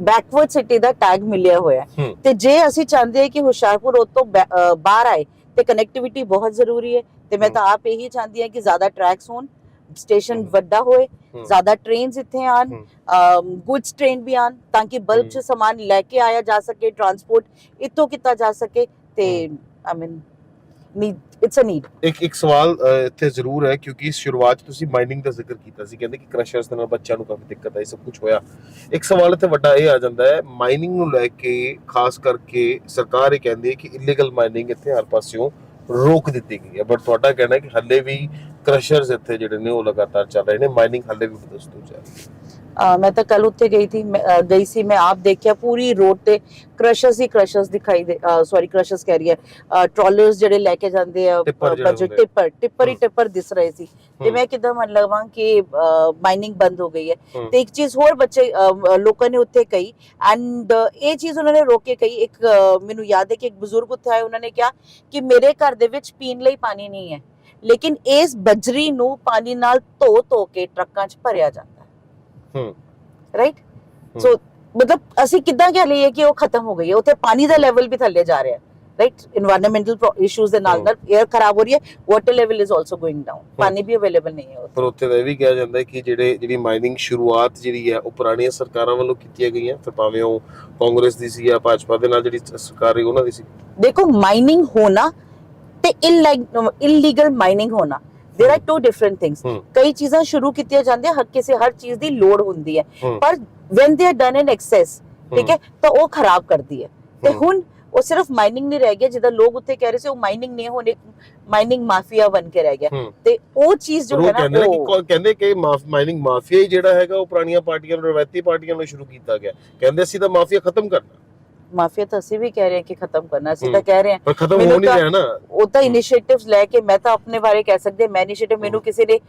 ਬੈਕਵਰਡ ਸਿਟੀ ਦਾ ਟੈਗ ਮਿਲਿਆ ਹੋਇਆ। ਤੇ ਜੇ ਅਸੀਂ ਚਾਹੁੰਦੇ ਹਾਂ ਕਿ ਹੁਸ਼ਿਆਰਪੁਰ ਉਹ ਤੋਂ ਬਾਹਰ ਆਏ ਤੇ ਕਨੈਕਟੀਵਿਟੀ ਬਹੁਤ ਜ਼ਰੂਰੀ ਹੈ। ਤੇ ਮੈਂ। ਤਾਂ ਆਪ ਇਹੀ ਚਾਹੁੰਦੀ ਹਾਂ ਕਿ ਜ਼ਿਆਦਾ ਟਰੈਕਸ ਹੋਣ ਸਟੇਸ਼ਨ। ਵੱਡਾ ਹੋਏ ਹੂੰ। ਜ਼ਿਆਦਾ ਟ੍ਰੇਨਸ ਇੱਥੇ ਆਣ ਹੂੰ। ਗੁੱਡਸ ਟ੍ਰੇਨ ਵੀ ਆਣ ਤਾਂ ਕਿ ਬਲਕ ਚ ਹੂੰ। ਸਮਾਨ ਲੈ ਕੇ ਆਇਆ ਜਾ ਸਕੇ ਟਰਾਂਸਪੋਰਟ ਇੱਥੋਂ ਕੀਤਾ ਜਾ ਸਕੇ ਤੇ I mean need it's uh need ਇੱਕ ਇੱਕ ਸਵਾਲ ਇੱਥੇ ਜ਼ਰੂਰ ਹੈ ਕਿਉਂਕਿ ਸ਼ੁਰੂਆਤ ਤੁਸੀਂ ਮਾਈਨਿੰਗ ਦਾ ਜ਼ਿਕਰ ਕੀਤਾ ਸੀ ਕਹਿੰਦੇ ਕਿ ਕ੍ਰਸ਼ਰਸ ਦੇ ਨਾਲ ਬੱਚਿਆਂ ਨੂੰ ਕਾਫੀ ਦਿੱਕਤ ਆਈ ਸਭ ਕੁਝ ਹੋਇਆ ਇੱਕ ਸਵਾਲ ਇੱਥੇ ਵੱਡਾ ਇਹ ਆ ਜਾਂਦਾ ਹੈ ਮਾਈਨਿੰਗ ਨੂੰ ਲੈ ਕੇ ਖਾਸ ਕਰਕੇ ਸਰਕਾਰ ਇਹ ਕਹਿੰਦੀ ਹੈ ਕਿ ਇਲੀਗਲ ਮਾਈਨਿੰਗ ਇੱਥੇ ਹਰ ਪਾਸਿਓਂ ਰੋਕ ਦਿੱਤੀ ਗਈ ਹੈ ਬਟ ਤੁਹਾਡਾ ਕਹਿਣਾ ਹੈ ਕਿ ਹੱਲੇ ਵੀ ਕ੍ਰਸ਼ਰਸ ਇੱਥੇ ਜਿਹੜੇ ਨੇ ਉਹ ਲਗਾਤਾਰ ਚੱਲ ਰਹੇ ਨੇ ਮਾਈਨਿੰਗ ਹੱਲੇ ਵੀ ਬਦਸਤੂ ਚੱਲ ਰਹੀ ਹੈ ਮੈਂ ਤਾਂ ਕੱਲ ਉੱਥੇ ਗਈ ਅਹ ਗਈ ਸੀ ਮੈਂ ਆਪ ਦੇਖਿਆ ਪੂਰੀ ਰੋਡ ਤੇ ਕ੍ਰਸ਼ਰਸ ਹੀ ਕ੍ਰਸ਼ਰਸ ਦਿਖਾਈ ਦੇ ਸੌਰੀ ਕ੍ਰਸ਼ਰਸ ਕਹਿ ਰਹੀ ਹੈ ਟ੍ਰੋਲਰਸ ਜਿਹੜੇ ਲੈ ਕੇ ਜਾਂਦੇ ਆ ਟਿੱਪਰ। ਟਿੱਪਰ ਟਿੱਪਰ ਹੀ। ਟਿੱਪਰ ਦਿਸ ਰਹੇ ਸੀ ਤੇ। ਮੈਂ ਕਿਦਾਂ ਮੰਨ ਲਵਾਂ ਕਿ ਮਾਈਨਿੰਗ ਬੰਦ ਹੋ ਗਈ ਹੈ। ਤੇ ਇੱਕ ਚੀਜ਼ ਹੋਰ ਬੱਚੇ ਲੋਕਾਂ ਨੇ ਉੱਥੇ ਕਹੀ ਐਂਡ ਇਹ ਚੀਜ਼ ਉਹਨਾਂ ਨੇ ਰੋਕ ਕੇ ਕਹੀ ਇੱਕ ਮੈਨੂੰ ਯਾਦ ਹੈ ਕਿ ਇੱਕ ਬਜ਼ੁਰਗ ਉੱਥੇ ਆਏ ਉਹਨਾਂ ਨੇ ਕਿਹਾ ਕਿ ਮੇਰੇ ਘਰ ਦੇ ਵਿੱਚ ਪੀਣ ਲਈ ਪਾਣੀ ਨਹੀਂ ਹੈ ਲੇਕਿਨ ਇਸ ਬਜਰੀ ਨੂੰ ਪਾਣੀ ਨਾਲ ਧੋ ਧੋ ਕੇ ਟਰੱਕਾਂ 'ਚ ਭਰਿਆ ਜਾਂਦਾ ਹੈ। ਹੂੰ। ਰਾਈਟ ਸੋ ਮਤਲਬ ਅਸੀਂ ਕਿੱਦਾਂ ਕਹਿ ਲਈਏ ਕਿ ਉਹ ਖਤਮ ਹੋ ਗਈ ਹੈ। ਉੱਥੇ ਪਾਣੀ ਦਾ ਲੈਵਲ ਵੀ ਥੱਲੇ ਜਾ ਰਿਹਾ ਹੈ। ਰਾਈਟ এনवायरमेंटल ਇਸ਼ੂਜ਼ ਦੇ ਨਾਲ ਨਾਲ 에ਅਰ ਖਰਾਬ ਹੋ ਰਹੀ ਹੈ। Water level is also going down ਪਾਣੀ ਵੀ ਅਵੇਲੇਬਲ ਨਹੀਂ ਹੈ ਪਰ ਉੱਥੇ ਇਹ ਵੀ ਕਿਹਾ ਜਾਂਦਾ ਹੈ ਕਿ ਜਿਹੜੇ ਜਿਹੜੀ ਮਾਈਨਿੰਗ ਸ਼ੁਰੂਆਤ ਜਿਹੜੀ ਹੈ ਉਹ ਪੁਰਾਣੀਆਂ ਸਰਕਾਰਾਂ ਵੱਲੋਂ ਕੀਤੀਆਂ ਗਈਆਂ। ਫਿਰ ਭਾਵੇਂ ਉਹ ਕਾਂਗਰਸ ਦੀ ਸੀ ਜਾਂ ਭਾਜਪਾ ਦੇ ਨਾਲ ਜਿਹੜੀ ਸਰਕਾਰ ਰਹੀ ਉਹਨਾਂ ਦੀ ਸੀ। ਦੇਖੋ ਮਾਈਨਿੰਗ ਹੋਣਾ ਤੇ ਇਲੀਗਲ ਮਾਈਨਿੰਗ ਹੋਣਾ there are two different things ਹੂੰ। ਕਈ ਚੀਜ਼ਾਂ ਸ਼ੁਰੂ ਕੀਤੀਆਂ ਜਾਂਦੀਆਂ ਹਰ ਕਿਸੇ ਹਰ ਚੀਜ਼ ਦੀ ਲੋੜ ਹੁੰਦੀ ਹੈ ਹੂੰ। ਪਰ when they are done in excess ਠੀਕ ਹੈ ਤਾਂ ਉਹ ਖਰਾਬ ਕਰਦੀ ਹੈ ਤੇ ਹੂੰ। ਹੁਣ ਉਹ ਸਿਰਫ ਮਾਈਨਿੰਗ ਨਹੀਂ ਰਹਿ ਗਿਆ ਜਿੱਦਾਂ ਲੋਕ ਉੱਥੇ ਕਹਿ ਰਹੇ ਸੀ ਉਹ ਮਾਈਨਿੰਗ ਨਹੀਂ ਹੁਣ ਇੱਕ ਮਾਈਨਿੰਗ ਮਾਫੀਆ ਬਣ ਕੇ ਰਹਿ ਗਿਆ ਹੂੰ। ਤੇ ਉਹ ਚੀਜ਼ ਜੋ ਉਹ ਹੈ ਕਹਿੰਦੇ ਨਾ ਨੇ ਕਿ ਉਹ ਕੋ- ਕਹਿੰਦੇ ਕਿ ਮਾਈਨਿੰਗ ਮਾਫੀਆ ਹੀ ਜਿਹੜਾ ਹੈਗਾ ਉਹ ਪੁਰਾਣੀਆਂ ਪਾਰਟੀਆਂ ਨੂੰ ਰਵਾਇਤੀ ਪਾਰਟੀਆਂ ਨੂੰ ਸ਼ੁਰੂ ਕੀਤਾ ਗਿਆ ਕਹਿੰਦੇ ਅਸੀਂ ਤਾਂ ਮਾਫੀਆ ਖਤਮ ਕਰਨਾ ਮਾਫੀਆ ਤਾਂ ਅਸੀਂ ਵੀ ਕਹਿ ਰਹੇ ਹਾਂ ਕਿ ਖਤਮ ਕਰਨਾ ਅਸੀਂ। ਤਾਂ ਕਹਿ ਰਹੇ ਹਾਂ ਪਰ ਖਤਮ ਹੋ ਨਹੀਂ ਰਿਹਾ ਨਾ ਉਹ ਤਾਂ। ਇਨੀਸ਼ੀਏਟਿਵਸ ਲੈ ਕੇ ਮੈਂ ਤਾਂ ਆਪਣੇ ਬਾਰੇ ਕਹਿ ਸਕਦੀ ਮੈਂ ਇਨੀਸ਼ੀਏਟਿਵ ਮੈਨੂੰ। ਕਿਸੇ ਨੇ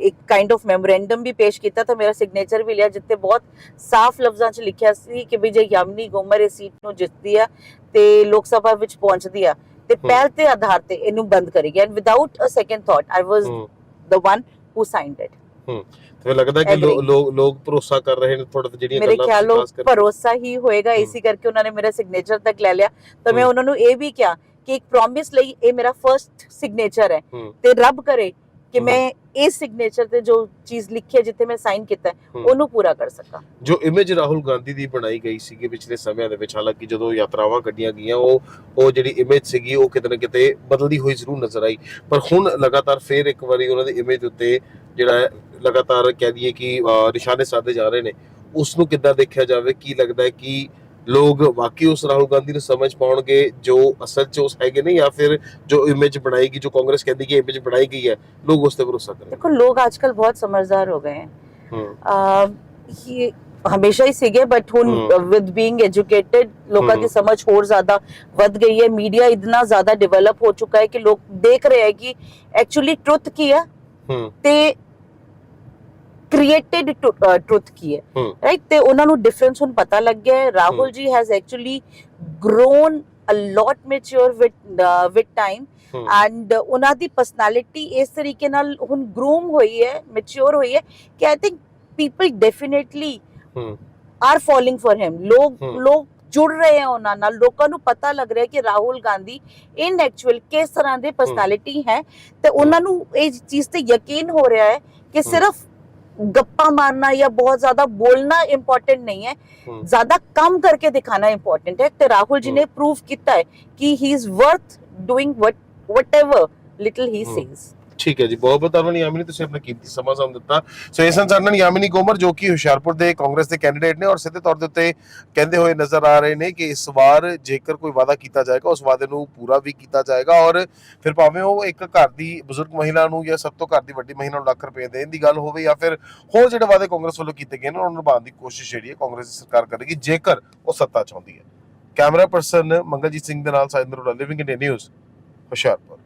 ਇੱਕ ਕਾਈਂਡ ਆਫ ਮੈਮੋਰੈਂਡਮ ਵੀ ਪੇਸ਼ ਕੀਤਾ ਤਾਂ ਮੇਰਾ ਸਿਗਨੇਚਰ ਵੀ ਲਿਆ ਜਿੱਥੇ ਬਹੁਤ ਸਾਫ਼ ਲਫ਼ਜ਼ਾਂ 'ਚ ਲਿਖਿਆ ਸੀ ਕਿ ਵੀ ਜੇ ਯਾਮਨੀ ਗੋਮਰ ਇਹ ਸੀਟ ਨੂੰ ਜਿੱਤਦੀ ਆ ਤੇ ਲੋਕ ਸਭਾ ਵਿੱਚ ਪਹੁੰਚਦੀ ਆ ਤੇ। ਪਹਿਲ ਤੇ ਆਧਾਰ ਤੇ ਇਹਨੂੰ ਬੰਦ ਕਰੇਗੀ and without a second thought I was. The one who signed it ਤੇ ਲੱਗਦਾ ਕਿ. ਲੋਕ ਲੋਕ ਭਰੋਸਾ ਕਰ ਰਹੇ ਨੇ ਥੋੜਾ ਜਿਹੜੀਆਂ ਮੇਰੇ ਗੱਲਾਂ ਖਿਆਲ ਉਹ ਖਾਸ ਕਰਕੇ- ਭਰੋਸਾ ਹੀ ਹੋਏਗਾ ਹੂੰ। ਇਸੇ ਕਰਕੇ ਉਹਨਾਂ ਨੇ ਮੇਰਾ ਸਿਗਨੇਚਰ ਤੱਕ ਲੈ ਲਿਆ ਤਾਂ ਮੈਂ ਹੂੰ। ਉਹਨਾਂ ਨੂੰ ਇਹ ਵੀ ਕਿਹਾ ਕਿ ਇੱਕ ਪ੍ਰੋਮਿਸ ਲਈ ਇਹ ਮੇਰਾ ਫਰਸਟ ਸਿਗਨੇਚਰ ਹੈ ਹੂੰ। ਤੇ ਰੱਬ ਕਰੇ ਕਿ ਹੂੰ। ਮੈਂ ਇਸ ਸਿਗਨੇਚਰ ਤੇ ਜੋ ਚੀਜ਼ ਲਿਖੀ ਹੈ ਜਿੱਥੇ ਮੈਂ ਸਾਈਨ ਕੀਤਾ ਹੈ ਹੂੰ। ਉਹਨੂੰ ਪੂਰਾ ਕਰ ਸਕਾਂ ਜੋ ਇਮੇਜ ਰਾਹੁਲ ਗਾਂਧੀ ਦੀ ਬਣਾਈ ਗਈ ਸੀਗੀ ਪਿਛਲੇ ਸਮਿਆਂ ਦੇ ਵਿੱਚ ਹਾਲਾਂਕਿ ਜਦੋਂ ਯਾਤਰਾਵਾਂ ਕੱਢੀਆਂ ਗਈਆਂ ਉਹ ਉਹ ਜਿਹੜੀ ਇਮੇਜ ਸੀਗੀ ਉਹ ਕਿਤੇ ਨਾ ਕਿਤੇ ਬਦਲਦੀ ਹੋਈ ਜ਼ਰੂਰ ਨਜ਼ਰ ਆਈ ਪਰ ਹੁਣ ਲਗਾਤਾਰ ਫੇਰ ਇੱਕ ਵਾਰੀ ਉਹਨਾਂ ਦੀ ਇਮੇਜ ਉੱਤੇ ਜਿਹੜਾ ਹੈ ਲਗਾਤਾਰ ਕਹਿ ਦਈਏ ਕਿ ਨਿਸ਼ਾਨੇ ਸਾਧੇ ਜਾ ਰਹੇ ਨੇ। ਉਸ ਨੂੰ ਕਿੱਦਾਂ ਦੇਖਿਆ ਜਾਵੇ? ਕੀ ਲੱਗਦਾ ਹੈ ਕਿ ਲੋਕ ਵਾਕਈ ਉਸ ਰਾਹੁਲ ਗਾਂਧੀ ਨੂੰ ਸਮਝ ਪਾਉਣਗੇ ਜੋ ਅਸਲ 'ਚ ਉਸ ਹੈਗੇ ਨੇ ਜਾਂ ਫਿਰ ਜੋ ਇਮੇਜ ਬਣਾਈ ਗਈ ਜੋ ਕਾਂਗਰਸ ਕਹਿੰਦੀ ਕਿ ਇਮੇਜ ਬਣਾਈ ਗਈ ਹੈ ਲੋਕ ਉਸ ਤੇ ਭਰੋਸਾ ਕਰਨ ਦੇਖੋ ਲੋਕ ਅੱਜਕੱਲ ਬਹੁਤ ਸਮਝਦਾਰ ਹੋ ਗਏ ਹਨ ये हमेशा ही सीगे बट हूँ विद बीइंग एजुकेटेड लोगों की समझ और ज्यादा बढ़ गई है मीडिया इतना ज्यादा डेवलप हो चुका है कि लोग देख रहे हैं कि एक्चुअली ट्रुथ की है ਕ੍ਰੀਏਟਡ ਟਰੁੱਥ ਕੀ ਹੈ। ਰਾਈਟ ਤੇ ਉਹਨਾਂ ਨੂੰ ਡਿਫਰੈਂਸ ਹੁਣ ਪਤਾ ਲੱਗ ਗਿਆ ਹੈ। Rahul. Ji has actually grown a lot mature with with time and ਉਹਨਾਂ ਦੀ ਪਰਸਨੈਲਿਟੀ ਇਸ ਤਰੀਕੇ ਨਾਲ ਹੁਣ ਗਰੂਮ ਹੋਈ ਹੈ ਮੈਚੁਰ ਹੋਈ ਹੈ ਕਿ I think people definitely are following for him ਲੋਕ। ਲੋਕ ਜੁੜ ਰਹੇ ਹੈ ਉਹਨਾਂ ਨਾਲ। ਲੋਕਾਂ ਨੂੰ ਪਤਾ ਲੱਗ ਰਿਹਾ ਕਿ ਰਾਹੁਲ ਗਾਂਧੀ ਇਨ ਐਕਚੁਅਲ ਕਿਸ ਤਰ੍ਹਾਂ ਦੇ ਪਰਸਨੈਲਿਟੀ ਹੈ। ਤੇ ਉਹਨਾਂ ਨੂੰ ਇਹ ਚੀਜ਼ ਤੇ ਯਕੀਨ ਹੋ ਰਿਹਾ ਹੈ ਕਿ ਸਿਰਫ ਗੱਪਾਂ ਮਾਰਨਾ ਜਾਂ ਬਹੁਤ ਜ਼ਿਆਦਾ ਬੋਲਣਾ ਇੰਪੋਰਟੈਂਟ ਨਹੀਂ ਹੈ ਹੂੰ ਜ਼ਿਆਦਾ ਕੰਮ ਕਰਕੇ ਦਿਖਾਣਾ ਇੰਪੋਰਟੈਂਟ ਹੈ ਤੇ ਰਾਹੁਲ ਜੀ ਨੇ ਪ੍ਰੂਵ ਕੀਤਾ ਹੈ ਕਿ he is worth doing what whatever little ਹੀ ਹਮ। ਠੀਕ ਹੈ ਜੀ, ਬਹੁਤ ਬਹੁਤ ਧੰਨਵਾਦ। ਯਾਮਿਨੀ, ਤੁਸੀਂ ਆਪਣਾ ਕੀਮਤੀ ਸਮਾਂ ਸਾਨੂੰ ਦਿੱਤਾ। ਸੋ ਇਹ ਸਨ ਚਾਨਣ ਯਾਮਿਨੀ ਗੋਮਰ, ਜੋ ਕਿ ਹੁਸ਼ਿਆਰਪੁਰ ਦੇ ਕਾਂਗਰਸ ਦੇ ਕੈਂਡੀਡੇਟ ਨੇ ਔਰ ਸਿੱਧੇ ਤੌਰ ਦੇ ਉੱਤੇ ਕਹਿੰਦੇ ਹੋਏ ਨਜ਼ਰ ਆ ਰਹੇ ਨੇ ਕਿ ਇਸ ਵਾਰ ਜੇਕਰ ਕੋਈ ਵਾਅਦਾ ਕੀਤਾ ਜਾਏਗਾ, ਉਸ ਵਾਅਦੇ ਨੂੰ ਪੂਰਾ ਵੀ ਕੀਤਾ ਜਾਏਗਾ ਔਰ ਫਿਰ ਭਾਵੇਂ ਉਹ ਇੱਕ ਘਰ ਦੀ ਬਜ਼ੁਰਗ ਮਹਿਲਾ ਨੂੰ ਜਾਂ ਸਭ ਤੋਂ ਘਰ ਦੀ ਵੱਡੀ ਮਹਿਲਾ ਨੂੰ ਲੱਖ ਰੁਪਏ ਦੇਣ ਦੀ ਗੱਲ ਹੋਵੇ ਜਾਂ ਫਿਰ ਹੋਰ ਜਿਹੜੇ ਵਾਅਦੇ ਕਾਂਗਰਸ ਵੱਲੋਂ ਕੀਤੇ ਗਏ ਨੇ, ਉਹਨਾਂ ਨੂੰ ਨਿਭਾਉਣ ਦੀ ਕੋਸ਼ਿਸ਼ ਜਿਹੜੀ ਹੈ ਕਾਂਗਰਸ ਦੀ ਸਰਕਾਰ ਕਰੇਗੀ, ਜੇਕਰ ਉਹ ਸੱਤਾ ਚਾਹੁੰਦੀ ਹੈ। ਕੈਮਰਾ ਪਰਸਨ ਮੰਗਲਜੀਤ ਸਿੰਘ ਦੇ ਨਾਲ Saindar living India news Hoshiarpur.